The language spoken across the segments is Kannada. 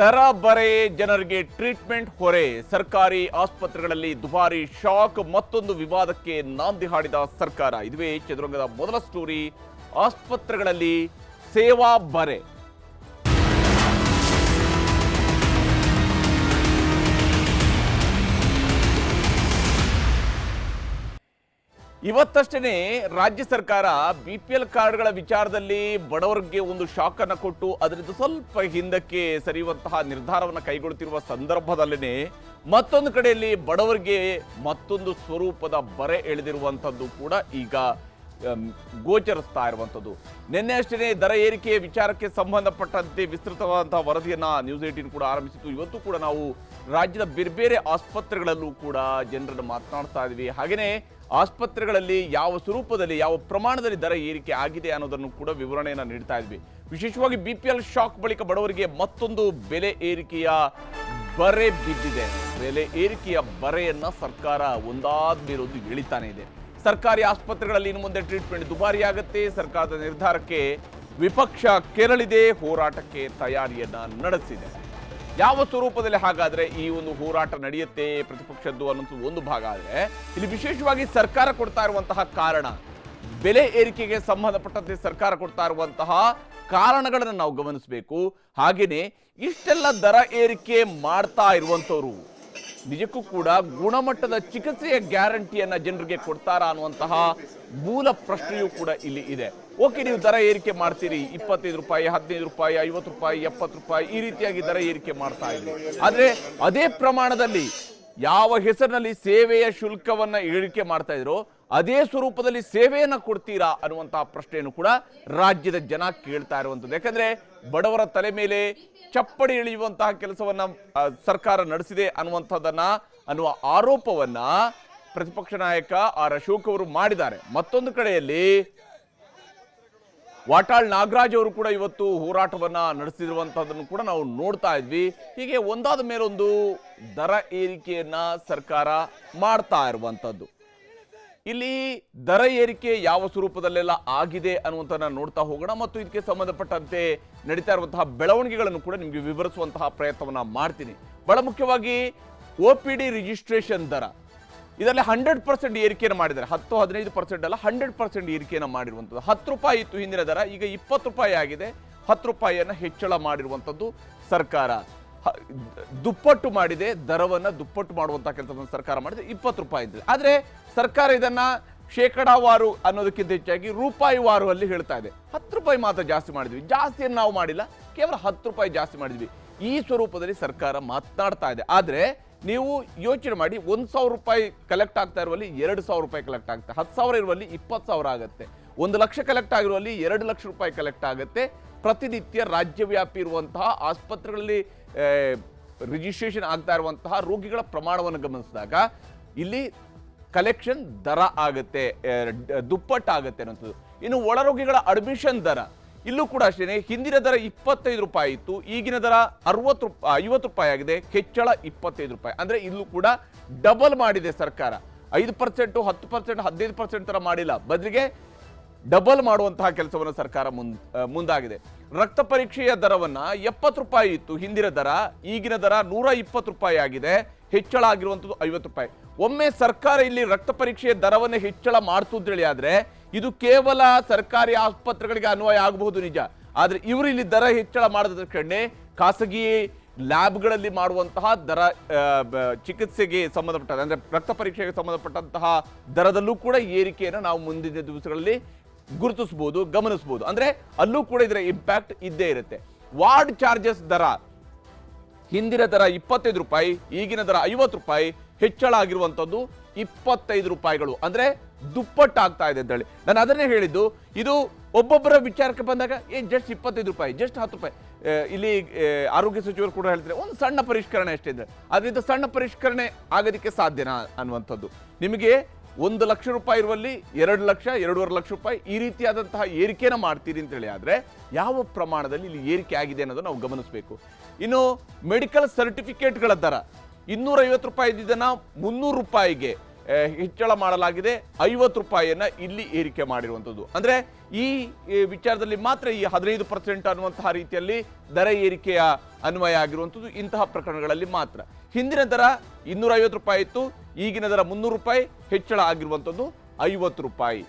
ದರ ಬರೆ ಜನರಿಗೆ ಟ್ರೀಟ್ಮೆಂಟ್ ಹೊರೆ. ಸರ್ಕಾರಿ ಆಸ್ಪತ್ರೆಗಳಲ್ಲಿ ದುಬಾರಿ ಶಾಕ್. ಮತ್ತೊಂದು ವಿವಾದಕ್ಕೆ ನಾಂದಿ ಹಾಡಿದ ಸರ್ಕಾರ. ಇದುವೇ ಚದುರಂಗದ ಮೊದಲ ಸ್ಟೋರಿ ಆಸ್ಪತ್ರೆಗಳಲ್ಲಿ ಸೇವಾ ಬರೆ. ಇವತ್ತಷ್ಟೇ ರಾಜ್ಯ ಸರ್ಕಾರ ಬಿ ಪಿ ಎಲ್ ಕಾರ್ಡ್ಗಳ ವಿಚಾರದಲ್ಲಿ ಬಡವರಿಗೆ ಒಂದು ಶಾಕ್ ಕೊಟ್ಟು ಅದರಿಂದ ಸ್ವಲ್ಪ ಹಿಂದಕ್ಕೆ ಸರಿಯುವಂತಹ ನಿರ್ಧಾರವನ್ನು ಕೈಗೊಳ್ಳುತ್ತಿರುವ ಸಂದರ್ಭದಲ್ಲೇ ಮತ್ತೊಂದು ಕಡೆಯಲ್ಲಿ ಬಡವರಿಗೆ ಮತ್ತೊಂದು ಸ್ವರೂಪದ ಬರೆ ಎಳೆದಿರುವಂಥದ್ದು ಕೂಡ ಈಗ ಗೋಚರಿಸ್ತಾ ಇರುವಂಥದ್ದು. ನಿನ್ನೆ ಅಷ್ಟೇ ದರ ಏರಿಕೆ ವಿಚಾರಕ್ಕೆ ಸಂಬಂಧಪಟ್ಟಂತೆ ವಿಸ್ತೃತವಾದಂತಹ ವರದಿಯನ್ನ ನ್ಯೂಸ್ ಏಟೀನ್ ಕೂಡ ಆರಂಭಿಸಿತು ಇವತ್ತು ಕೂಡ ನಾವು ರಾಜ್ಯದ ಬೇರೆ ಬೇರೆ ಆಸ್ಪತ್ರೆಗಳಲ್ಲೂ ಕೂಡ ಜನರನ್ನು ಮಾತನಾಡ್ತಾ ಇದ್ದೀವಿ. ಹಾಗೆಯೇ ಆಸ್ಪತ್ರೆಗಳಲ್ಲಿ ಯಾವ ಸ್ವರೂಪದಲ್ಲಿ, ಯಾವ ಪ್ರಮಾಣದಲ್ಲಿ ದರ ಏರಿಕೆ ಆಗಿದೆ ಅನ್ನೋದನ್ನು ಕೂಡ ವಿವರಣೆಯನ್ನು ನೀಡ್ತಾ ಇದ್ವಿ. ವಿಶೇಷವಾಗಿ ಬಿ ಪಿ ಎಲ್ ಶಾಕ್ ಬಳಿಕ ಬಡವರಿಗೆ ಮತ್ತೊಂದು ಬೆಲೆ ಏರಿಕೆಯ ಬರೆ ಬಿದ್ದಿದೆ. ಬೆಲೆ ಏರಿಕೆಯ ಬರೆಯನ್ನ ಸರ್ಕಾರ ಒಂದಾದ ಮೇಲೊಂದು ಇಳಿತಾನೆ ಇದೆ. ಸರ್ಕಾರಿ ಆಸ್ಪತ್ರೆಗಳಲ್ಲಿ ಇನ್ನು ಮುಂದೆ ಟ್ರೀಟ್ಮೆಂಟ್ ದುಬಾರಿ ಆಗುತ್ತೆ ಸರ್ಕಾರದ ನಿರ್ಧಾರಕ್ಕೆ ವಿಪಕ್ಷ ಕೆರಳಿದೆ. ಹೋರಾಟಕ್ಕೆ ತಯಾರಿಯನ್ನ ನಡೆಸಿದೆ. ಯಾವ ಸ್ವರೂಪದಲ್ಲಿ ಹಾಗಾದ್ರೆ ಈ ಒಂದು ಹೋರಾಟ ನಡೆಯುತ್ತೆ? ಪ್ರತಿಪಕ್ಷದ್ದು ಅನ್ನೋದು ಒಂದು ಭಾಗ ಆದರೆ, ಇಲ್ಲಿ ವಿಶೇಷವಾಗಿ ಸರ್ಕಾರ ಕೊಡ್ತಾ ಇರುವಂತಹ ಕಾರಣ, ಬೆಲೆ ಏರಿಕೆಗೆ ಸಂಬಂಧಪಟ್ಟಂತೆ ಸರ್ಕಾರ ಕೊಡ್ತಾ ಇರುವಂತಹ ಕಾರಣಗಳನ್ನು ನಾವು ಗಮನಿಸಬೇಕು. ಹಾಗೆಯೇ ಇಷ್ಟೆಲ್ಲ ದರ ಏರಿಕೆ ಮಾಡ್ತಾ ಇರುವಂತವ್ರು ನಿಜಕ್ಕೂ ಕೂಡ ಗುಣಮಟ್ಟದ ಚಿಕಿತ್ಸೆಯ ಗ್ಯಾರಂಟಿಯನ್ನ ಜನರಿಗೆ ಕೊಡ್ತಾರಾ ಅನ್ನುವಂತಹ ಮೂಲ ಪ್ರಶ್ನೆಯೂ ಕೂಡ ಇಲ್ಲಿ ಇದೆ. ಓಕೆ ನೀವು ದರ ಏರಿಕೆ ಮಾಡ್ತೀರಿ, ಇಪ್ಪತ್ತೈದು ರೂಪಾಯಿ, ಹದಿನೈದು ರೂಪಾಯಿ, ಐವತ್ತು ರೂಪಾಯಿ, ಎಪ್ಪತ್ತು ರೂಪಾಯಿ, ಈ ರೀತಿಯಾಗಿ ದರ ಏರಿಕೆ ಮಾಡ್ತಾ ಇದ್ದೀರಿ ಆದರೆ ಅದೇ ಪ್ರಮಾಣದಲ್ಲಿ ಯಾವ ಹೆಸರಿನಲ್ಲಿ ಸೇವೆಯ ಶುಲ್ಕವನ್ನ ಏರಿಕೆ ಮಾಡ್ತಾ ಇದ್ರು ಅದೇ ಸ್ವರೂಪದಲ್ಲಿ ಸೇವೆಯನ್ನು ಕೊಡ್ತೀರಾ ಅನ್ನುವಂತಹ ಪ್ರಶ್ನೆಯನ್ನು ಕೂಡ ರಾಜ್ಯದ ಜನ ಕೇಳ್ತಾ ಇರುವಂಥದ್ದು. ಯಾಕಂದ್ರೆ ಬಡವರ ತಲೆ ಮೇಲೆ ಚಪ್ಪಡಿ ಇಳಿಯುವಂತಹ ಕೆಲಸವನ್ನ ಸರ್ಕಾರ ನಡೆಸಿದೆ ಅನ್ನುವಂಥದ್ದನ್ನ, ಅನ್ನುವ ಆರೋಪವನ್ನ ಪ್ರತಿಪಕ್ಷ ನಾಯಕ ಆರ್ ಅಶೋಕ್ ಅವರು ಮಾಡಿದ್ದಾರೆ. ಮತ್ತೊಂದು ಕಡೆಯಲ್ಲಿ ವಾಟಾಳ್ ನಾಗರಾಜ್ ಅವರು ಕೂಡ ಇವತ್ತು ಹೋರಾಟವನ್ನ ನಡೆಸಿರುವಂತಹದನ್ನು ಕೂಡ ನಾವು ನೋಡ್ತಾ ಇದ್ವಿ. ಹೀಗೆ ಒಂದಾದ ಮೇಲೊಂದು ದರ ಏರಿಕೆಯನ್ನ ಸರ್ಕಾರ ಮಾಡ್ತಾ ಇರುವಂತದ್ದು ಇಲ್ಲಿ ದರ ಏರಿಕೆ ಯಾವ ಸ್ವರೂಪದಲ್ಲೆಲ್ಲ ಆಗಿದೆ ಅನ್ನುವಂಥ ನೋಡ್ತಾ ಹೋಗೋಣ ಮತ್ತು ಇದಕ್ಕೆ ಸಂಬಂಧಪಟ್ಟಂತೆ ನಡೀತಾ ಇರುವಂತಹ ಬೆಳವಣಿಗೆಗಳನ್ನು ಕೂಡ ನಿಮಗೆ ವಿವರಿಸುವಂತಹ ಪ್ರಯತ್ನವನ್ನು ಮಾಡ್ತೀನಿ. ಬಹಳ ಮುಖ್ಯವಾಗಿ ಒ ಪಿ ಡಿ ರಿಜಿಸ್ಟ್ರೇಷನ್ ದರ. ಇದರಲ್ಲಿ ಹಂಡ್ರೆಡ್ ಪರ್ಸೆಂಟ್ ಏರಿಕೆಯನ್ನು ಮಾಡಿದ್ದಾರೆ. ಹತ್ತು, ಹದಿನೈದು ಪರ್ಸೆಂಟ್ ಅಲ್ಲ, ಹಂಡ್ರೆಡ್ ಪರ್ಸೆಂಟ್ ಏರಿಕೆಯನ್ನು ಮಾಡಿರುವಂಥದ್ದು. ಹತ್ತು ರೂಪಾಯಿ ಇತ್ತು ಹಿಂದಿನ ದರ, ಈಗ ಇಪ್ಪತ್ತು ರೂಪಾಯಿ ಆಗಿದೆ. ಹತ್ತು ರೂಪಾಯಿಯನ್ನು ಹೆಚ್ಚಳ ಮಾಡಿರುವಂಥದ್ದು ಸರ್ಕಾರ. ದುಪ್ಪಟ್ಟು ಮಾಡಿದೆ, ದರವನ್ನ ದುಪ್ಪಟ್ಟು ಮಾಡುವಂತ ಕೆಲಸವನ್ನು ಸರ್ಕಾರ ಮಾಡಿದೆ, ಇಪ್ಪತ್ತು ರೂಪಾಯಿ ಇದ್ದಿದೆ. ಆದರೆ ಸರ್ಕಾರ ಇದನ್ನ ಶೇಕಡಾವಾರು ಅನ್ನೋದಕ್ಕಿಂತ ಹೆಚ್ಚಾಗಿ ರೂಪಾಯಿ ವಾರು ಅಲ್ಲಿ ಹೇಳ್ತಾ ಇದೆ. ಹತ್ತು ರೂಪಾಯಿ ಮಾತ್ರ ಜಾಸ್ತಿ ಮಾಡಿದ್ವಿ. ಜಾಸ್ತಿಯನ್ನು ನಾವು ಮಾಡಿಲ್ಲ, ಕೇವಲ ಹತ್ತು ರೂಪಾಯಿ ಜಾಸ್ತಿ ಮಾಡಿದ್ವಿ. ಈ ಸ್ವರೂಪದಲ್ಲಿ ಸರ್ಕಾರ ಮಾತನಾಡ್ತಾ ಇದೆ. ಆದರೆ ನೀವು ಯೋಚನೆ ಮಾಡಿ, ಒಂದ್ ಸಾವಿರ ರೂಪಾಯಿ ಕಲೆಕ್ಟ್ ಆಗ್ತಾ ಇರುವಲ್ಲಿ ಎರಡು ಸಾವಿರ ರೂಪಾಯಿ ಕಲೆಕ್ಟ್ ಆಗುತ್ತೆ. ಹತ್ತು ಸಾವಿರ ಇರುವಲ್ಲಿ ಇಪ್ಪತ್ತು ಸಾವಿರ ಆಗುತ್ತೆ. ಒಂದು ಲಕ್ಷ ಕಲೆಕ್ಟ್ ಆಗಿರುವಲ್ಲಿ ಎರಡು ಲಕ್ಷ ರೂಪಾಯಿ ಕಲೆಕ್ಟ್ ಆಗುತ್ತೆ. ಪ್ರತಿನಿತ್ಯ ರಾಜ್ಯವ್ಯಾಪಿ ಇರುವಂತಹ ಆಸ್ಪತ್ರೆಗಳಲ್ಲಿ ರಿಜಿಸ್ಟ್ರೇಷನ್ ಆಗ್ತಾ ಇರುವಂತಹ ರೋಗಿಗಳ ಪ್ರಮಾಣವನ್ನು ಗಮನಿಸಿದಾಗ ಇಲ್ಲಿ ಕಲೆಕ್ಷನ್ ದರ ಆಗುತ್ತೆ ದುಪ್ಪಟ್ಟ ಆಗುತ್ತೆ ದುಪ್ಪಟ್ಟಾಗುತ್ತೆ ಅನ್ನೋಂಥದ್ದು ಇನ್ನು ಒಳರೋಗಿಗಳ ಅಡ್ಮಿಷನ್ ದರ, ಇಲ್ಲೂ ಕೂಡ ಅಷ್ಟೇ ಹಿಂದಿನ ದರ ಇಪ್ಪತ್ತೈದು ರೂಪಾಯಿ ಇತ್ತು, ಈಗಿನ ದರ ಅರವತ್ತು ರೂಪಾಯಿ ಐವತ್ತು ರೂಪಾಯಿ ಆಗಿದೆ, ಹೆಚ್ಚಳ ಇಪ್ಪತ್ತೈದು ರೂಪಾಯಿ. ಅಂದ್ರೆ ಇಲ್ಲೂ ಕೂಡ ಡಬಲ್ ಮಾಡಿದೆ ಸರ್ಕಾರ. ಐದು ಪರ್ಸೆಂಟು ಹತ್ತು ಪರ್ಸೆಂಟ್ ಹದಿನೈದು ಪರ್ಸೆಂಟ್ ತರ ಮಾಡಿಲ್ಲ. ಬದಲಿಗೆ ಡಬಲ್ ಮಾಡುವಂತಹ ಕೆಲಸವನ್ನು ಸರ್ಕಾರ ಮುಂದ್ ಮುಂದಾಗಿದೆ. ರಕ್ತ ಪರೀಕ್ಷೆಯ ದರವನ್ನು ಎಪ್ಪತ್ತು ರೂಪಾಯಿ ಇತ್ತು. ಹಿಂದಿನ ದರ, ಈಗಿನ ದರ ನೂರ ಇಪ್ಪತ್ತು ರೂಪಾಯಿ ಆಗಿದೆ. ಹೆಚ್ಚಳ ಆಗಿರುವಂಥದ್ದು ಐವತ್ತು ರೂಪಾಯಿ. ಒಮ್ಮೆ ಸರ್ಕಾರ ಇಲ್ಲಿ ರಕ್ತ ಪರೀಕ್ಷೆಯ ದರವನ್ನು ಹೆಚ್ಚಳ ಮಾಡ್ತು ಆದರೆ, ಇದು ಕೇವಲ ಸರ್ಕಾರಿ ಆಸ್ಪತ್ರೆಗಳಿಗೆ ಅನ್ವಯ ಆಗಬಹುದು ನಿಜ. ಆದರೆ ಇವರು ಇಲ್ಲಿ ದರ ಹೆಚ್ಚಳ ಮಾಡದ ಕಣ್ಣೆ ಖಾಸಗಿ ಲ್ಯಾಬ್ಗಳಲ್ಲಿ ಮಾಡುವಂತಹ ದರ ಚಿಕಿತ್ಸೆಗೆ ಸಂಬಂಧಪಟ್ಟ ಅಂದ್ರೆ ರಕ್ತ ಪರೀಕ್ಷೆಗೆ ಸಂಬಂಧಪಟ್ಟಂತಹ ದರದಲ್ಲೂ ಕೂಡ ಏರಿಕೆಯನ್ನು ನಾವು ಮುಂದಿನ ದಿವಸಗಳಲ್ಲಿ ಗುರುತಿಸಬಹುದು, ಗಮನಿಸಬಹುದು. ಅಂದ್ರೆ ಅಲ್ಲೂ ಕೂಡ ಇದರ ಇಂಪ್ಯಾಕ್ಟ್ ಇದ್ದೇ ಇರುತ್ತೆ. ವಾರ್ಡ್ ಚಾರ್ಜಸ್ ದರ. ಹಿಂದಿನ ದರ ಇಪ್ಪತ್ತೈದು ರೂಪಾಯಿ, ಈಗಿನ ದರ ಐವತ್ತು ರೂಪಾಯಿ, ಹೆಚ್ಚಳ ಆಗಿರುವಂತದ್ದು ಇಪ್ಪತ್ತೈದು ರೂಪಾಯಿಗಳು. ಅಂದ್ರೆ ದುಪ್ಪಟ್ಟಾಗ್ತಾ ಇದೆ ಅಂತ ಹೇಳಿ ನಾನು ಅದನ್ನೇ ಹೇಳಿದ್ದು, ಇದು ಒಬ್ಬೊಬ್ಬರ ವಿಚಾರಕ್ಕೆ ಬಂದಾಗ, ಏ ಜಸ್ಟ್ ಇಪ್ಪತ್ತೈದು ರೂಪಾಯಿ ಜಸ್ಟ್ ಹತ್ತು ರೂಪಾಯಿ. ಇಲ್ಲಿ ಆರೋಗ್ಯ ಸಚಿವರು ಕೂಡ ಹೇಳ್ತಾರೆ ಒಂದು ಸಣ್ಣ ಪರಿಷ್ಕರಣೆ ಅಷ್ಟೇ ಇದೆ. ಅದರಿಂದ ಸಣ್ಣ ಪರಿಷ್ಕರಣೆ ಆಗೋದಕ್ಕೆ ಸಾಧ್ಯನಾ ಅನ್ನುವಂಥದ್ದು. ನಿಮಗೆ ಒಂದು ಲಕ್ಷ ರೂಪಾಯಿ ಇರುವಲ್ಲಿ ಎರಡು ಲಕ್ಷ, ಎರಡೂವರೆ ಲಕ್ಷ ರೂಪಾಯಿ ಈ ರೀತಿಯಾದಂತಹ ಏರಿಕೆನ ಮಾಡ್ತೀರಿ ಅಂತೇಳಿ ಆದರೆ ಯಾವ ಪ್ರಮಾಣದಲ್ಲಿ ಇಲ್ಲಿ ಏರಿಕೆ ಆಗಿದೆ ಅನ್ನೋದು ನಾವು ಗಮನಿಸಬೇಕು. ಇನ್ನು ಮೆಡಿಕಲ್ ಸರ್ಟಿಫಿಕೇಟ್ಗಳ ದರ, ಇನ್ನೂರೈವತ್ತು ರೂಪಾಯಿ ಇದ್ದಿದ್ದನ್ನು ಮುನ್ನೂರು ರೂಪಾಯಿಗೆ ಹೆಚ್ಚಳ ಮಾಡಲಾಗಿದೆ, ಐವತ್ತು ರೂಪಾಯಿಯನ್ನು ಇಲ್ಲಿ ಏರಿಕೆ ಮಾಡಿರುವಂಥದ್ದು. ಅಂದರೆ ಈ ವಿಚಾರದಲ್ಲಿ ಮಾತ್ರ ಈ ಹದಿನೈದು ಪರ್ಸೆಂಟ್ ಅನ್ನುವಂತಹ ರೀತಿಯಲ್ಲಿ ದರ ಏರಿಕೆಯ ಅನ್ವಯ ಆಗಿರುವಂಥದ್ದು ಇಂತಹ ಪ್ರಕರಣಗಳಲ್ಲಿ ಮಾತ್ರ. ಹಿಂದಿನ ದರ ಇನ್ನೂರೈವತ್ತು ರೂಪಾಯಿ ಇತ್ತು ಈಗಿನ ದರ ಮುನ್ನೂರು ರೂಪಾಯಿ, ಹೆಚ್ಚಳ ಆಗಿರುವಂಥದ್ದು ಐವತ್ತು ರೂಪಾಯಿ.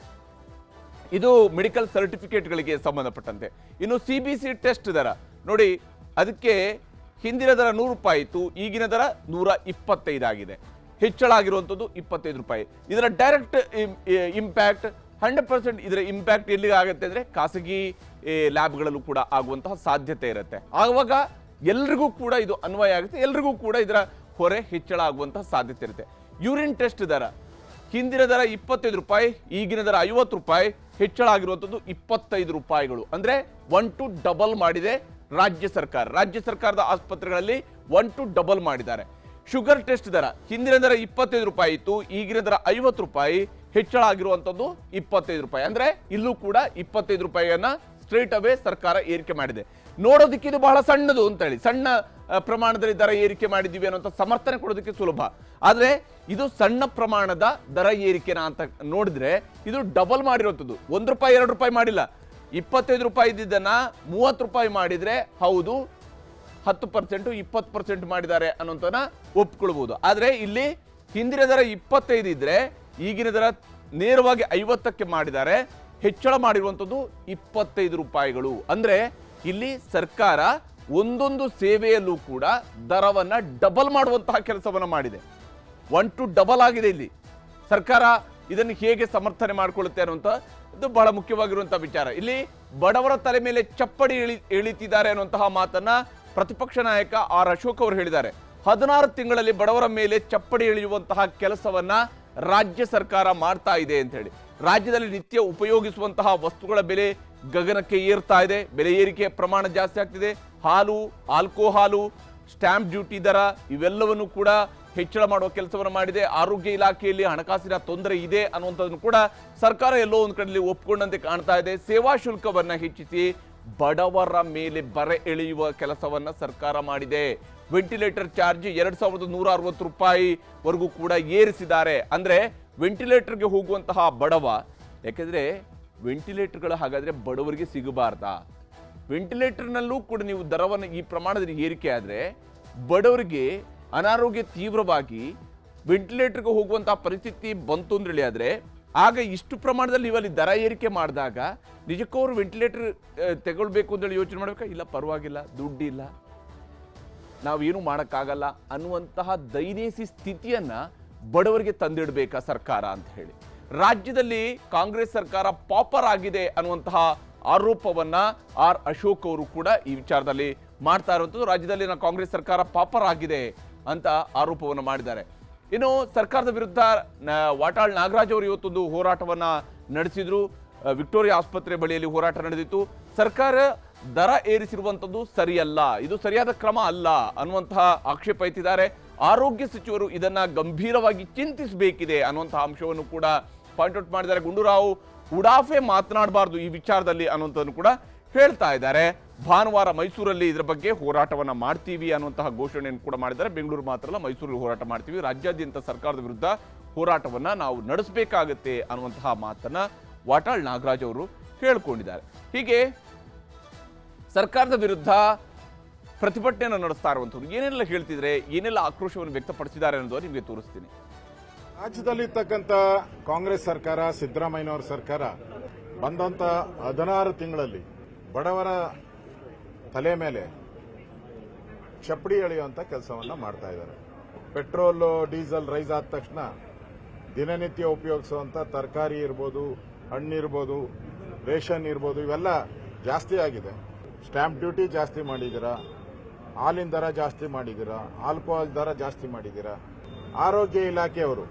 ಇದು ಮೆಡಿಕಲ್ ಸರ್ಟಿಫಿಕೇಟ್ಗಳಿಗೆ ಸಂಬಂಧಪಟ್ಟಂತೆ. ಇನ್ನು ಸಿ ಬಿ ಸಿ ಟೆಸ್ಟ್ ದರ, ನೋಡಿ, ಅದಕ್ಕೆ ಹಿಂದಿನ ದರ ನೂರು ರೂಪಾಯಿ ಇತ್ತು, ಈಗಿನ ದರ ನೂರ ಇಪ್ಪತ್ತೈದಾಗಿದೆ ಹೆಚ್ಚಳ ಆಗಿರುವಂಥದ್ದು ಇಪ್ಪತ್ತೈದು ರೂಪಾಯಿ. ಇದರ ಡೈರೆಕ್ಟ್ ಇಂಪ್ಯಾಕ್ಟ್, ಹಂಡ್ರೆಡ್ ಪರ್ಸೆಂಟ್ ಇದರ ಇಂಪ್ಯಾಕ್ಟ್ ಎಲ್ಲಿಗೆ ಆಗುತ್ತೆ ಅಂದರೆ ಖಾಸಗಿ ಲ್ಯಾಬ್ಗಳಲ್ಲೂ ಕೂಡ ಆಗುವಂತಹ ಸಾಧ್ಯತೆ ಇರುತ್ತೆ. ಆವಾಗ ಎಲ್ರಿಗೂ ಕೂಡ ಇದು ಅನ್ವಯ ಆಗುತ್ತೆ, ಎಲ್ರಿಗೂ ಕೂಡ ಇದರ ಹೊರೆ ಹೆಚ್ಚಳ ಆಗುವಂತಹ ಸಾಧ್ಯತೆ ಇರುತ್ತೆ. ಯೂರಿನ್ ಟೆಸ್ಟ್ ದರ, ಹಿಂದಿನ ದರ ಇಪ್ಪತ್ತೈದು ರೂಪಾಯಿ, ಈಗಿನ ದರ ಐವತ್ತು ರೂಪಾಯಿ, ಹೆಚ್ಚಳ ಆಗಿರುವಂಥದ್ದು ಇಪ್ಪತ್ತೈದು ರೂಪಾಯಿಗಳು. ಅಂದ್ರೆ ಒನ್ ಟು ಡಬಲ್ ಮಾಡಿದೆ ರಾಜ್ಯ ಸರ್ಕಾರ. ರಾಜ್ಯ ಸರ್ಕಾರದ ಆಸ್ಪತ್ರೆಗಳಲ್ಲಿ ಒನ್ ಟು ಡಬಲ್ ಮಾಡಿದ್ದಾರೆ. ಶುಗರ್ ಟೆಸ್ಟ್ ದರ, ಹಿಂದಿನ ದರ ಇಪ್ಪತ್ತೈದು ರೂಪಾಯಿ ಇತ್ತು, ಈಗಿನ ದರ ಐವತ್ತು ರೂಪಾಯಿ, ಹೆಚ್ಚಳ ಆಗಿರುವಂಥದ್ದು ಇಪ್ಪತ್ತೈದು ರೂಪಾಯಿ. ಅಂದ್ರೆ ಇಲ್ಲೂ ಕೂಡ ಇಪ್ಪತ್ತೈದು ರೂಪಾಯಿಯನ್ನು ಸ್ಟ್ರೇಟ್ ಅವೇ ಸರ್ಕಾರ ಏರಿಕೆ ಮಾಡಿದೆ. ನೋಡೋದಕ್ಕೆ ಇದು ಬಹಳ ಸಣ್ಣದು ಅಂತ ಹೇಳಿ ಸಣ್ಣ ಪ್ರಮಾಣದಲ್ಲಿ ದರ ಏರಿಕೆ ಮಾಡಿದ್ದೀವಿ ಅನ್ನೋಂಥ ಸಮರ್ಥನೆ ಕೊಡೋದಕ್ಕೆ ಸುಲಭ. ಆದರೆ ಇದು ಸಣ್ಣ ಪ್ರಮಾಣದ ದರ ಏರಿಕೆನ ಅಂತ ನೋಡಿದ್ರೆ ಇದು ಡಬಲ್ ಮಾಡಿರೋಂಥದ್ದು. ಒಂದು ರೂಪಾಯಿ, ಎರಡು ರೂಪಾಯಿ ಮಾಡಿಲ್ಲ. ಇಪ್ಪತ್ತೈದು ರೂಪಾಯಿ ಇದ್ದಿದ್ದನ್ನು ಮೂವತ್ತು ರೂಪಾಯಿ ಮಾಡಿದರೆ ಹೌದು, ಹತ್ತು ಪರ್ಸೆಂಟು ಇಪ್ಪತ್ತು ಪರ್ಸೆಂಟ್ ಮಾಡಿದ್ದಾರೆ ಅನ್ನೋಂಥನ ಒಪ್ಕೊಳ್ಬೋದು. ಆದರೆ ಇಲ್ಲಿ ಹಿಂದಿನ ದರ ಇಪ್ಪತ್ತೈದು ಇದ್ದರೆ ಈಗಿನ ದರ ನೇರವಾಗಿ ಐವತ್ತಕ್ಕೆ ಮಾಡಿದ್ದಾರೆ. ಹೆಚ್ಚಳ ಮಾಡಿರುವಂಥದ್ದು ಇಪ್ಪತ್ತೈದು ರೂಪಾಯಿಗಳು. ಅಂದರೆ ಇಲ್ಲಿ ಸರ್ಕಾರ ಒಂದೊಂದು ಸೇವೆಯಲ್ಲೂ ಕೂಡ ದರವನ್ನು ಡಬಲ್ ಮಾಡುವಂತಹ ಕೆಲಸವನ್ನು ಮಾಡಿದೆ. ಒನ್ ಟು ಡಬಲ್ ಆಗಿದೆ ಇಲ್ಲಿ. ಸರ್ಕಾರ ಇದನ್ನು ಹೇಗೆ ಸಮರ್ಥನೆ ಮಾಡಿಕೊಳ್ಳುತ್ತೆ ಅನ್ನುವಂಥ ಇದು ಬಹಳ ಮುಖ್ಯವಾಗಿರುವಂತಹ ವಿಚಾರ. ಇಲ್ಲಿ ಬಡವರ ತಲೆ ಮೇಲೆ ಚಪ್ಪಡಿ ಇಳಿ, ಇಳಿತಿದ್ದಾರೆ ಅನ್ನುವಂತಹ ಮಾತನ್ನ ಪ್ರತಿಪಕ್ಷ ನಾಯಕ ಆರ್ ಅಶೋಕ್ ಅವರು ಹೇಳಿದ್ದಾರೆ. ಹದಿನಾರು ತಿಂಗಳಲ್ಲಿ ಬಡವರ ಮೇಲೆ ಚಪ್ಪಡಿ ಇಳಿಯುವಂತಹ ಕೆಲಸವನ್ನ ರಾಜ್ಯ ಸರ್ಕಾರ ಮಾಡ್ತಾ ಇದೆ ಅಂತ ಹೇಳಿ. ರಾಜ್ಯದಲ್ಲಿ ನಿತ್ಯ ಉಪಯೋಗಿಸುವಂತಹ ವಸ್ತುಗಳ ಬೆಲೆ ಗಗನಕ್ಕೆ ಏರ್ತಾ ಇದೆ, ಬೆಲೆ ಏರಿಕೆಯ ಪ್ರಮಾಣ ಜಾಸ್ತಿ ಆಗ್ತಿದೆ, ಹಾಲು, ಆಲ್ಕೋಹಾಲು, ಸ್ಟ್ಯಾಂಪ್ ಡ್ಯೂಟಿ ದರ ಇವೆಲ್ಲವನ್ನು ಕೂಡ ಹೆಚ್ಚಳ ಮಾಡುವ ಕೆಲಸವನ್ನು ಮಾಡಿದೆ. ಆರೋಗ್ಯ ಇಲಾಖೆಯಲ್ಲಿ ಹಣಕಾಸಿನ ತೊಂದರೆ ಇದೆ ಅನ್ನುವಂಥದ್ದನ್ನು ಕೂಡ ಸರ್ಕಾರ ಎಲ್ಲೋ ಒಂದು ಕಡೆಯಲ್ಲಿ ಒಪ್ಪಿಕೊಂಡಂತೆ ಕಾಣ್ತಾ ಇದೆ. ಸೇವಾ ಶುಲ್ಕವನ್ನು ಹೆಚ್ಚಿಸಿ ಬಡವರ ಮೇಲೆ ಬರೆ ಎಳೆಯುವ ಕೆಲಸವನ್ನ ಸರ್ಕಾರ ಮಾಡಿದೆ. ವೆಂಟಿಲೇಟರ್ ಚಾರ್ಜ್ ಎರಡ್ ಸಾವಿರದ ನೂರ ಅರವತ್ತು ರೂಪಾಯಿ ವರೆಗೂ ಕೂಡ ಏರಿಸಿದ್ದಾರೆ. ಅಂದ್ರೆ ವೆಂಟಿಲೇಟರ್ಗೆ ಹೋಗುವಂತಹ ಬಡವ, ಯಾಕೆಂದ್ರೆ ವೆಂಟಿಲೇಟರ್ಗಳು ಹಾಗಾದರೆ ಬಡವರಿಗೆ ಸಿಗಬಾರ್ದಾ? ವೆಂಟಿಲೇಟರ್ನಲ್ಲೂ ಕೂಡ ನೀವು ದರವನ್ನು ಈ ಪ್ರಮಾಣದಲ್ಲಿ ಏರಿಕೆ ಆದರೆ ಬಡವರಿಗೆ ಅನಾರೋಗ್ಯ ತೀವ್ರವಾಗಿ ವೆಂಟಿಲೇಟರ್ಗೆ ಹೋಗುವಂಥ ಪರಿಸ್ಥಿತಿ ಬಂತು ಅಂದೇಳಿ ಆದರೆ ಆಗ ಇಷ್ಟು ಪ್ರಮಾಣದಲ್ಲಿ ಇವಲ್ಲಿ ದರ ಏರಿಕೆ ಮಾಡಿದಾಗ ನಿಜಕ್ಕೂ ಅವರು ವೆಂಟಿಲೇಟರ್ ತಗೊಳ್ಬೇಕು ಅಂತೇಳಿ ಯೋಚನೆ ಮಾಡಬೇಕಾ? ಇಲ್ಲ, ಪರವಾಗಿಲ್ಲ, ದುಡ್ಡಿಲ್ಲ. ನಾವೇನು ಮಾಡೋಕ್ಕಾಗಲ್ಲ ಅನ್ನುವಂತಹ ದೈನೇಸಿ ಸ್ಥಿತಿಯನ್ನು ಬಡವರಿಗೆ ತಂದಿಡಬೇಕಾ ಸರ್ಕಾರ ಅಂತ ಹೇಳಿ. ರಾಜ್ಯದಲ್ಲಿ ಕಾಂಗ್ರೆಸ್ ಸರ್ಕಾರ ಪಾಪರ್ ಆಗಿದೆ ಅನ್ನುವಂತಹ ಆರೋಪವನ್ನ ಆರ್ ಅಶೋಕ್ ಅವರು ಕೂಡ ಈ ವಿಚಾರದಲ್ಲಿ ಮಾಡ್ತಾ ಇರುವಂಥದ್ದು. ರಾಜ್ಯದಲ್ಲಿ ಕಾಂಗ್ರೆಸ್ ಸರ್ಕಾರ ಪಾಪರ್ ಆಗಿದೆ ಅಂತ ಆರೋಪವನ್ನು ಮಾಡಿದ್ದಾರೆ. ಇನ್ನು ಸರ್ಕಾರದ ವಿರುದ್ಧ ವಾಟಾಳ್ ನಾಗರಾಜ್ ಅವರು ಇವತ್ತೊಂದು ಹೋರಾಟವನ್ನ ನಡೆಸಿದ್ರು. ವಿಕ್ಟೋರಿಯಾ ಆಸ್ಪತ್ರೆ ಬಳಿಯಲ್ಲಿ ಹೋರಾಟ ನಡೆದಿತ್ತು. ಸರ್ಕಾರ ದರ ಏರಿಸಿರುವಂಥದ್ದು ಸರಿಯಲ್ಲ. ಇದು ಸರಿಯಾದ ಕ್ರಮ ಅಲ್ಲ ಅನ್ನುವಂತಹ ಆಕ್ಷೇಪ ಎತ್ತಿದ್ದಾರೆ. ಆರೋಗ್ಯ ಸಚಿವರು ಇದನ್ನ ಗಂಭೀರವಾಗಿ ಚಿಂತಿಸಬೇಕಿದೆ ಅನ್ನುವಂತಹ ಅಂಶವನ್ನು ಕೂಡ ಪಾಯಿಂಟ್ ಔಟ್ ಮಾಡಿದ್ದಾರೆ. ಗುಂಡೂರಾವ್ ಉಡಾಫೆ ಮಾತನಾಡಬಾರ್ದು ಈ ವಿಚಾರದಲ್ಲಿ ಅನ್ನುವಂಥದ್ದನ್ನು ಕೂಡ ಹೇಳ್ತಾ ಇದ್ದಾರೆ. ಭಾನುವಾರ ಮೈಸೂರಲ್ಲಿ ಇದರ ಬಗ್ಗೆ ಹೋರಾಟವನ್ನು ಮಾಡ್ತೀವಿ ಅನ್ನುವಂತಹ ಘೋಷಣೆಯನ್ನು ಕೂಡ ಮಾಡಿದ್ದಾರೆ. ಬೆಂಗಳೂರು ಮಾತ್ರ ಅಲ್ಲ, ಮೈಸೂರಲ್ಲಿ ಹೋರಾಟ ಮಾಡ್ತೀವಿ. ರಾಜ್ಯಾದ್ಯಂತ ಸರ್ಕಾರದ ವಿರುದ್ಧ ಹೋರಾಟವನ್ನ ನಾವು ನಡೆಸಬೇಕಾಗತ್ತೆ ಅನ್ನುವಂತಹ ಮಾತನ್ನ ವಾಟಾಳ್ ನಾಗರಾಜ್ ಅವರು ಹೇಳ್ಕೊಂಡಿದ್ದಾರೆ. ಹೀಗೆ ಸರ್ಕಾರದ ವಿರುದ್ಧ ಪ್ರತಿಭಟನೆಯನ್ನು ನಡೆಸ್ತಾ ಇರುವಂಥವ್ರು ಏನೆಲ್ಲ ಹೇಳ್ತಿದ್ರೆ, ಏನೆಲ್ಲ ಆಕ್ರೋಶವನ್ನು ವ್ಯಕ್ತಪಡಿಸಿದ್ದಾರೆ ಅನ್ನೋದು ನಿಮಗೆ ತೋರಿಸ್ತೀನಿ. ರಾಜ್ಯದಲ್ಲಿರ್ತಕ್ಕಂಥ ಕಾಂಗ್ರೆಸ್ ಸರ್ಕಾರ, ಸಿದ್ದರಾಮಯ್ಯನವರ ಸರ್ಕಾರ ಬಂದಂತ ಹದಿನಾರು ತಿಂಗಳಲ್ಲಿ ಬಡವರ ತಲೆ ಮೇಲೆ ಚಪ್ಪಡಿ ಎಳೆಯುವಂತ ಕೆಲಸವನ್ನ ಮಾಡ್ತಾ ಇದ್ದಾರೆ. ಪೆಟ್ರೋಲ್, ಡೀಸೆಲ್ ರೈಸ್ ಆದ ತಕ್ಷಣ ದಿನನಿತ್ಯ ಉಪಯೋಗಿಸುವಂತ ತರಕಾರಿ ಇರ್ಬೋದು ಹಣ್ಣಿರ್ಬೋದು ರೇಷನ್ ಇರ್ಬೋದು, ಇವೆಲ್ಲ ಜಾಸ್ತಿ ಆಗಿದೆ. ಸ್ಟ್ಯಾಂಪ್ ಡ್ಯೂಟಿ ಜಾಸ್ತಿ ಮಾಡಿದ್ದೀರಾ? ಹಾಲಿನ ದರ ಜಾಸ್ತಿ ಮಾಡಿದ್ದೀರಾ? ಆಲ್ಕೋಹಾಲ್ ದರ ಜಾಸ್ತಿ ಮಾಡಿದ್ದೀರಾ? ಆರೋಗ್ಯ ಇಲಾಖೆಯವರು